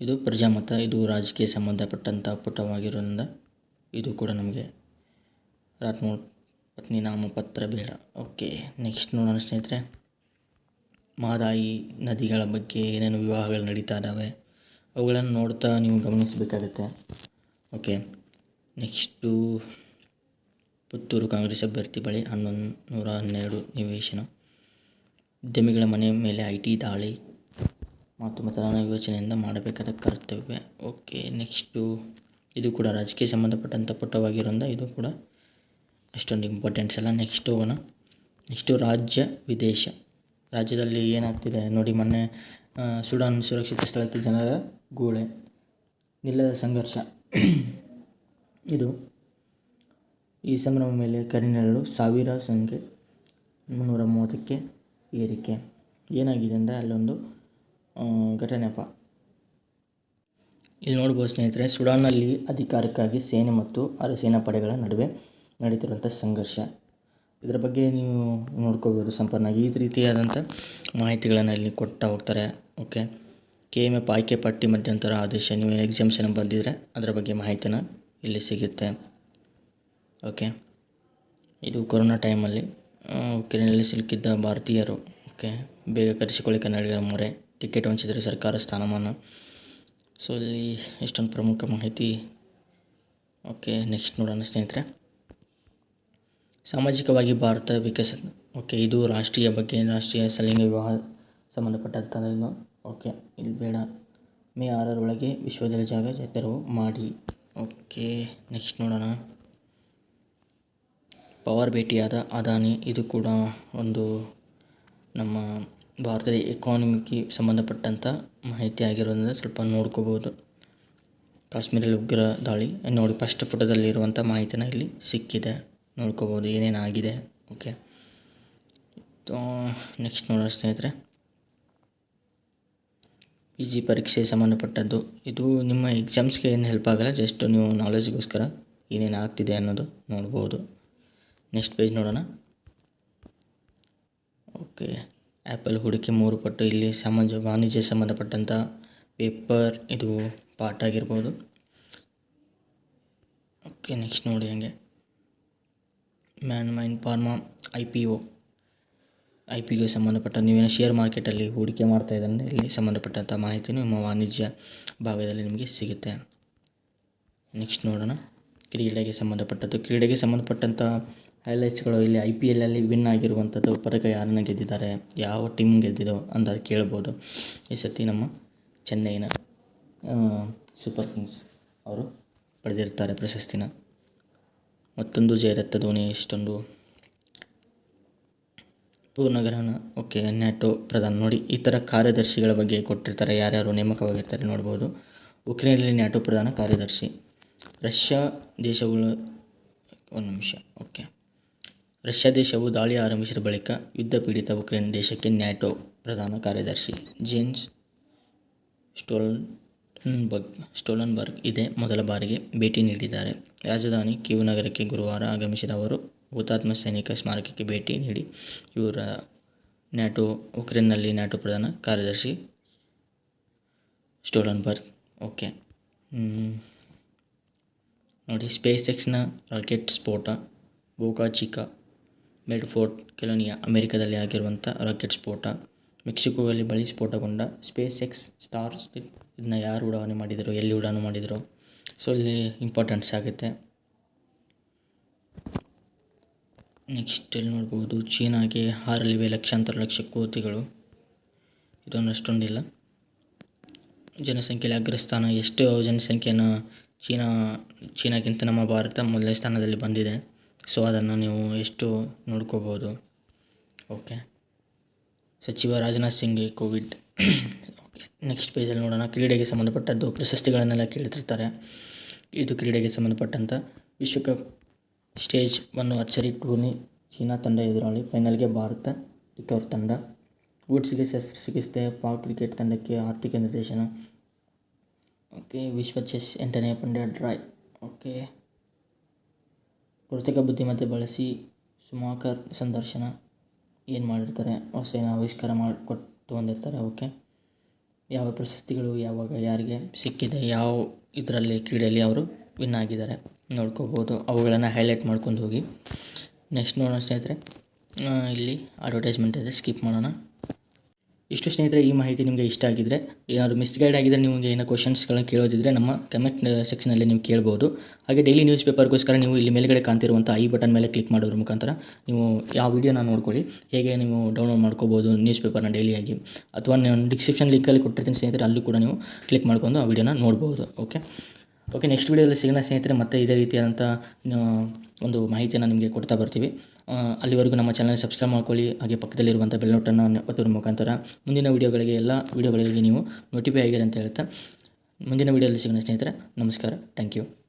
ಇದು ಪ್ರಜಾಮತ. ಇದು ರಾಜಕೀಯ ಸಂಬಂಧಪಟ್ಟಂಥ ಪುಟವಾಗಿರೋದ್ರಿಂದ ಇದು ಕೂಡ ನಮಗೆ ರಾತ್ಮೂರ್ ಪತ್ನಿ ನಾಮಪತ್ರ ಬೇಡ. ಓಕೆ ನೆಕ್ಸ್ಟ್ ನೋಡೋಣ ಸ್ನೇಹಿತರೆ. ಮಾದಾಯಿ ನದಿಗಳ ಬಗ್ಗೆ ಏನೇನು ವಿವಾಹಗಳು ನಡೀತಾ ಇದ್ದಾವೆ ಅವುಗಳನ್ನು ನೋಡ್ತಾ ನೀವು ಗಮನಿಸಬೇಕಾಗತ್ತೆ. ಓಕೆ ನೆಕ್ಸ್ಟು ಪುತ್ತೂರು ಕಾಂಗ್ರೆಸ್ ಅಭ್ಯರ್ಥಿ ಬಳಿ ಹನ್ನೊಂದು ನೂರ ಹನ್ನೆರಡು ನಿವೇಶನ. ಉದ್ಯಮಿಗಳ ಮನೆ ಮೇಲೆ ಐ ಟಿ ದಾಳಿ. ಮತ್ತು ಮತದಾನ ಯೋಚನೆಯಿಂದ ಮಾಡಬೇಕಾದ ಕರ್ತವ್ಯ. Okay, next. ಇದು ಕೂಡ ರಾಜಕೀಯ ಸಂಬಂಧಪಟ್ಟಂಥ ಪುಟವಾಗಿರೋದ್ರಿಂದ ಇದು ಕೂಡ ಅಷ್ಟೊಂದು ಇಂಪಾರ್ಟೆಂಟ್ಸ್ ಅಲ್ಲ. ನೆಕ್ಸ್ಟ್ ಹೋಗೋಣ. ನೆಕ್ಸ್ಟು ರಾಜ್ಯ, ವಿದೇಶ. ರಾಜ್ಯದಲ್ಲಿ ಏನಾಗ್ತಿದೆ? ನೋಡಿ, ಮೊನ್ನೆ ಸುಡಾನ್ ಸುರಕ್ಷಿತ ಸ್ಥಳಕ್ಕೆ ಜನರ ಗೂಳೆ. ನಿಲ್ಲದ ಸಂಘರ್ಷ. ಇದು ಈ ಸಂಭ್ರಮ ಮೇಲೆ ಕರಿನೆರಳು ಸಾವಿರ ಸಂಖ್ಯೆ, ಮುನ್ನೂರ ಮೂವತ್ತಕ್ಕೆ ಏರಿಕೆ. ಏನಾಗಿದೆ ಅಂದರೆ ಅಲ್ಲೊಂದು ಘಟನೆಪ ಇಲ್ಲಿ ನೋಡ್ಬೋದು ಸ್ನೇಹಿತರೆ, ಸುಡಾನ್ನಲ್ಲಿ ಅಧಿಕಾರಕ್ಕಾಗಿ ಸೇನೆ ಮತ್ತು ಅರೆಸೇನಾ ಪಡೆಗಳ ನಡುವೆ ನಡೀತಿರುವಂಥ ಸಂಘರ್ಷ. ಇದರ ಬಗ್ಗೆ ನೀವು ನೋಡ್ಕೋಬೋದು ಸಂಪನ್ನಾಗಿ ಈ ರೀತಿಯಾದಂಥ ಮಾಹಿತಿಗಳನ್ನು ಇಲ್ಲಿ ಕೊಡ್ತಾ ಹೋಗ್ತಾರೆ. ಓಕೆ. ಕೆ ಎಂ ಎಫ್ ಆಯ್ಕೆ ಪಟ್ಟಿ ಮಧ್ಯಂತರ ಆದೇಶ, ನೀವು ಎಕ್ಸಾಮ್ಸನ್ನು ಬಂದಿದ್ದರೆ ಅದರ ಬಗ್ಗೆ ಮಾಹಿತಿನ ಇಲ್ಲಿ ಸಿಗುತ್ತೆ. ಓಕೆ. ಇದು ಕೊರೋನಾ ಟೈಮಲ್ಲಿ ಉಕ್ರೇನಲ್ಲಿ ಸಿಲುಕಿದ್ದ ಭಾರತೀಯರು, ಓಕೆ, ಬೇಗ ಕರೆಸಿಕೊಳ್ಳಿ ಕನ್ನಡಿಗರ ಮೊರೆ. ಟಿಕೆಟ್ ವಂಚಿದರೆ ಸರ್ಕಾರ ಸ್ಥಾನಮಾನ. ಸೊ, ಇಲ್ಲಿ ಎಷ್ಟೊಂದು ಪ್ರಮುಖ ಮಾಹಿತಿ, ಓಕೆ, ನೆಕ್ಸ್ಟ್ ನೋಡೋಣ ಸ್ನೇಹಿತರೆ. ಸಾಮಾಜಿಕವಾಗಿ ಭಾರತ ವಿಕಸ ಓಕೆ, ಇದು ರಾಷ್ಟ್ರೀಯ ಬಗ್ಗೆ ರಾಷ್ಟ್ರೀಯ ಸಲಿಂಗ ವಿವಾಹ ಸಂಬಂಧಪಟ್ಟಂಥದ್ದು ಓಕೆ, ಇಲ್ಲಿ ಬೇಡ. ಮೇ ಆರರೊಳಗೆ ವಿಶ್ವದಲ್ಲಿ ಜಾಗ ತೆರವು ಮಾಡಿ. ಓಕೆ, ನೆಕ್ಸ್ಟ್ ನೋಡೋಣ. ಪವರ್ ಭೇಟಿಯಾದ ಅದಾನಿ. ಇದು ಕೂಡ ಒಂದು ನಮ್ಮ ಭಾರತದ ಎಕಾನಮಿಗೆ ಸಂಬಂಧಪಟ್ಟಂಥ ಮಾಹಿತಿ ಆಗಿರೋದ್ರಿಂದ ಸ್ವಲ್ಪ ನೋಡ್ಕೋಬೋದು. ಕಾಶ್ಮೀರಲ್ಲಿ ಉಗ್ರ ದಾಳಿ. ನೋಡಿ ಫಸ್ಟ್ ಪುಟದಲ್ಲಿರುವಂಥ ಮಾಹಿತಿನ ಇಲ್ಲಿ ಸಿಕ್ಕಿದೆ. ನೋಡ್ಕೋಬೋದು ಏನೇನಾಗಿದೆ ಓಕೆ ನೆಕ್ಸ್ಟ್ ನೋಡೋಣ ಸ್ನೇಹಿತರೆ. ಪಿ ಜಿ ಪರೀಕ್ಷೆ ಸಂಬಂಧಪಟ್ಟದ್ದು. ಇದು ನಿಮ್ಮ ಎಕ್ಸಾಮ್ಸ್ಗೆ ಏನು ಹೆಲ್ಪ್ ಆಗಲ್ಲ ಜಸ್ಟ್ ನೀವು ನಾಲೆಜ್ಗೋಸ್ಕರ ಏನೇನು ಆಗ್ತಿದೆ ಅನ್ನೋದು ನೋಡ್ಬೋದು. ನೆಕ್ಸ್ಟ್ ಪೇಜ್ ನೋಡೋಣ. ಓಕೆ ಆ್ಯಪಲ್ ಹೂಡಿಕೆ ಮೂರು ಪಟ್ಟು, ಇಲ್ಲಿ ಸಮಾಜ ವಾಣಿಜ್ಯ ಸಂಬಂಧಪಟ್ಟಂಥ ಪೇಪರ್ ಇದು ಪಾಠ ಆಗಿರ್ಬೋದು. ಓಕೆ ನೆಕ್ಸ್ಟ್ ನೋಡಿ ಹಂಗೆ. ಮ್ಯಾನ್ main pharma I P O I P O ಸಂಬಂಧಪಟ್ಟ ನೀವೇನು ಶೇರ್ ಮಾರ್ಕೆಟಲ್ಲಿ ಹೂಡಿಕೆ ಮಾಡ್ತಾ ಇದ್ದಂದರೆ ಇಲ್ಲಿ ಸಂಬಂಧಪಟ್ಟಂಥ ಮಾಹಿತಿ ನಿಮ್ಮ ವಾಣಿಜ್ಯ ಭಾಗದಲ್ಲಿ ನಿಮಗೆ ಸಿಗುತ್ತೆ. ನೆಕ್ಸ್ಟ್ ನೋಡೋಣ. ಕ್ರೀಡೆಗೆ ಸಂಬಂಧಪಟ್ಟದ್ದು, ಕ್ರೀಡೆಗೆ ಸಂಬಂಧಪಟ್ಟಂಥ ಹೈಲೈಟ್ಸ್ಗಳು ಇಲ್ಲಿ ಐ ಪಿ ಎಲ್ಲಲ್ಲಿ ವಿನ್ ಆಗಿರುವಂಥದ್ದು ಪದಕ ಯಾರನ್ನ ಗೆದ್ದಿದ್ದಾರೆ, ಯಾವ ಟೀಮ್ ಗೆದ್ದಿದೋ ಅಂತ ಕೇಳ್ಬೋದು. ಈ ಸತಿ ನಮ್ಮ ಚೆನ್ನೈನ ಸೂಪರ್ ಕಿಂಗ್ಸ್ ಅವರು ಪಡೆದಿರ್ತಾರೆ ಪ್ರಶಸ್ತಿನ. ಮತ್ತೊಂದು ಜಯರತ್ತ ಧೋನಿ, ಇಷ್ಟೊಂದು ಪೂರ್ಣಗ್ರಹಣ. ಓಕೆ ನ್ಯಾಟೋ ಪ್ರಧಾನ. ನೋಡಿ, ಈ ಥರ ಕಾರ್ಯದರ್ಶಿಗಳ ಬಗ್ಗೆ ಕೊಟ್ಟಿರ್ತಾರೆ, ಯಾರ್ಯಾರು ನೇಮಕವಾಗಿರ್ತಾರೆ ನೋಡ್ಬೋದು. ಉಕ್ರೇನಲ್ಲಿ ನ್ಯಾಟೋ ಪ್ರಧಾನ ಕಾರ್ಯದರ್ಶಿ. ರಷ್ಯಾ ದೇಶಗಳು, ಒಂದು ನಿಮಿಷ, ಓಕೆ. ರಷ್ಯಾ ದೇಶವು ದಾಳಿ ಆರಂಭಿಸಿದ ಬಳಿಕ ಯುದ್ಧ ಪೀಡಿತ ಉಕ್ರೇನ್ ದೇಶಕ್ಕೆ ನ್ಯಾಟೋ ಪ್ರಧಾನ ಕಾರ್ಯದರ್ಶಿ ಜೇನ್ಸ್ ಸ್ಟೋಲನ್ಬರ್ಗ್ ಸ್ಟೋಲನ್ಬರ್ಗ್ ಇದೇ. ಮೊದಲ ಬಾರಿಗೆ ಭೇಟಿ ನೀಡಿದ್ದಾರೆ. ರಾಜಧಾನಿ ಕಿವು ನಗರಕ್ಕೆ ಗುರುವಾರ ಆಗಮಿಸಿದ ಅವರು, ಹುತಾತ್ಮ ಸೈನಿಕ ಸ್ಮಾರಕಕ್ಕೆ ಭೇಟಿ ನೀಡಿ ಇವರ ನ್ಯಾಟೋ, ಉಕ್ರೇನ್ನಲ್ಲಿ ನ್ಯಾಟೋ ಪ್ರಧಾನ ಕಾರ್ಯದರ್ಶಿ ಸ್ಟೋಲನ್ಬರ್ಗ್ ಓಕೆ. ನೋಡಿ ಸ್ಪೇಸ್ ಎಕ್ಸ್ನ ರಾಕೆಟ್ ಸ್ಫೋಟ ಬೋಕಾ ಚಿಕಾ ಮೆಡ್ಫೋರ್ಟ್ ಕೆಲೋನಿಯಾ ಅಮೆರಿಕದಲ್ಲಿ ಆಗಿರುವಂಥ ರಾಕೆಟ್ ಸ್ಫೋಟ ಮೆಕ್ಸಿಕೋದಲ್ಲಿ ಬಳಿ ಸ್ಫೋಟಗೊಂಡ ಸ್ಪೇಸ್ ಎಕ್ಸ್ ಸ್ಟಾರ್ ಇದನ್ನ ಯಾರು ಉಡಾವಣೆ ಮಾಡಿದರು, ಎಲ್ಲಿ ಉಡಾವಣೆ ಮಾಡಿದರು? ಸೊ ಇಲ್ಲಿ ಇಂಪಾರ್ಟೆನ್ಸ್ ಆಗುತ್ತೆ. ನೆಕ್ಸ್ಟ್ ಇಲ್ಲಿ ನೋಡ್ಬೋದು, ಚೀನಾಗೆ ಹಾರಲಿವೆ ಲಕ್ಷಾಂತರ ಲಕ್ಷ ಕೋತಿಗಳು ಇದೊಂದು ಅಷ್ಟೊಂದಿಲ್ಲ ಜನಸಂಖ್ಯೆಯಲ್ಲಿ ಅಗ್ರಸ್ಥಾನ ಎಷ್ಟು ಜನಸಂಖ್ಯೆನ ಚೀನಾ, ಚೀನಾಗಿಂತ ನಮ್ಮ ಭಾರತ ಮೊದಲನೇ ಸ್ಥಾನದಲ್ಲಿ ಬಂದಿದೆ. ಸೊ ಅದನ್ನು ನೀವು ಎಷ್ಟು ನೋಡ್ಕೋಬೋದು? ಓಕೆ ಸಚಿವ ರಾಜನಾಥ್ ಸಿಂಗ್ಗೆ ಕೋವಿಡ್ ಓಕೆ ನೆಕ್ಸ್ಟ್ ಪೇಜಲ್ಲಿ ನೋಡೋಣ. ಕ್ರೀಡೆಗೆ ಸಂಬಂಧಪಟ್ಟದ್ದು ಪ್ರಶಸ್ತಿಗಳನ್ನೆಲ್ಲ ಕೇಳ್ತಿರ್ತಾರೆ. ಇದು ಕ್ರೀಡೆಗೆ ಸಂಬಂಧಪಟ್ಟಂಥ ವಿಶ್ವಕಪ್ stage one archery tourney China ತಂಡ ಎದುರಾಳಿ. ಫೈನಲ್ಗೆ ಭಾರತ, ರಿಕವರ್ ತಂಡ. ವುಡ್ಸ್ಗೆ ಶಸ್ತ್ರಚಿಕಿತ್ಸೆ ಪಾಕ್ ಕ್ರಿಕೆಟ್ ತಂಡಕ್ಕೆ ಆರ್ಥಿಕ ನಿರ್ದೇಶನ. ಓಕೆ ವಿಶ್ವ ಚೆಸ್ ಎಂಟನೇ ಪಂದ್ಯ ಡ್ರಾಯ್ ಓಕೆ ಕೃತಕ ಬುದ್ಧಿಮತ್ತೆ ಬಳಸಿ ಸುಮಾಕರ್ ಸಂದರ್ಶನ ಏನು ಮಾಡಿರ್ತಾರೆ ಹೊಸ ಏನು ಆವಿಷ್ಕಾರ ಮಾಡಿ, ಕೊಟ್ಟು ಅವಕ್ಕೆ ಯಾವ ಪ್ರಶಸ್ತಿಗಳು ಯಾವಾಗ, ಯಾರಿಗೆ ಸಿಕ್ಕಿದೆ, ಯಾವ ಇದರಲ್ಲಿ ಕ್ರೀಡೆಯಲ್ಲಿ ಅವರು ವಿನ್ ಆಗಿದ್ದಾರೆ ನೋಡ್ಕೋಬೋದು. ಅವುಗಳನ್ನು ಹೈಲೈಟ್ ಮಾಡ್ಕೊಂಡು ಹೋಗಿ. ನೆಕ್ಸ್ಟ್ ನೋಡೋಣ ಸ್ನೇಹಿತರೆ. ಇಲ್ಲಿ ಅಡ್ವರ್ಟೈಸ್ಮೆಂಟ್ ಇದೆ ಸ್ಕಿಪ್ ಮಾಡೋಣ. ಇಷ್ಟು ಸ್ನೇಹಿತರೆ, ಈ ಮಾಹಿತಿ ನಿಮಗೆ ಇಷ್ಟ ಆಗಿದ್ದರೆ ಏನಾದರೂ ಮಿಸ್ಗೈಡ್ ಆಗಿದ್ದರೆ ನಿಮಗೆ ಏನೋ ಕ್ವಶನ್ಸ್ಗಳನ್ನ ಕೇಳೋದಿದ್ದರೆ ನಮ್ಮ ಕಮೆಂಟ್ ಸೆಕ್ಷನಲ್ಲಿ ನೀವು ಕೇಳ್ಬೋದು. ಹಾಗೆ ಡೈಲಿ ನ್ಯೂಸ್ ಪೇಪರ್ಗೋಸ್ಕರ ನೀವು ಇಲ್ಲಿ ಮೇಲ್ಗಡೆ ಕಾಣ್ತಿರುವಂಥ ಐ ಬಟನ್ ಮೇಲೆ ಕ್ಲಿಕ್ ಮಾಡೋದ್ರ ಮುಖಾಂತರ ನೀವು ಯಾವ ವಿಡಿಯೋನ ನೋಡ್ಕೊಳ್ಳಿ, ಹೇಗೆ ನೀವು ಡೌನ್ಲೋಡ್ ಮಾಡ್ಕೋಬೋದು ನ್ಯೂಸ್ ಪೇಪರ್ನ ಡೈಲಿಯಾಗಿ ಅಥವಾ ನಾನು ಡಿಸ್ಕ್ರಿಪ್ಷನ್ ಲಿಂಕಲ್ಲಿ ಕೊಟ್ಟಿರ್ತೀನಿ ಸ್ನೇಹಿತರೆ, ಅಲ್ಲೂ ಕೂಡ ನೀವು ಕ್ಲಿಕ್ ಮಾಡ್ಕೊಂಡು ಆ ವಿಡಿಯೋನ ನೋಡ್ಬೋದು ಓಕೆ ಓಕೆ ನೆಕ್ಸ್ಟ್ ವೀಡಿಯೋದಲ್ಲಿ ಸಿಗೋಣ ಸ್ನೇಹಿತರೆ, ಮತ್ತೆ ಇದೇ ರೀತಿಯಾದಂಥ ಒಂದು ಮಾಹಿತಿಯನ್ನು ನಿಮಗೆ ಕೊಡ್ತಾ ಬರ್ತೀವಿ. ಅಲ್ಲಿವರೆಗೂ ನಮ್ಮ ಚಾನಲ್ ಸಬ್ಸ್ಕ್ರೈಬ್ ಮಾಡ್ಕೊಳ್ಳಿ. ಹಾಗೆ ಪಕ್ಕದಲ್ಲಿರುವಂಥ ಬೆಲ್ ನೋಟನ್ನು ಒತ್ತೋದ್ರ ಮುಖಾಂತರ ಮುಂದಿನ ವೀಡಿಯೋಗಳಿಗೆ ಎಲ್ಲ ವೀಡಿಯೋಗಳಿಗೆ ನೀವು ನೋಟಿಫೈ ಆಗಿರಂತ ಹೇಳ್ತಾ ಮುಂದಿನ ವೀಡಿಯೋದಲ್ಲಿ ಸಿಗೋಣ ಸ್ನೇಹಿತರೆ, ನಮಸ್ಕಾರ ಥ್ಯಾಂಕ್ ಯು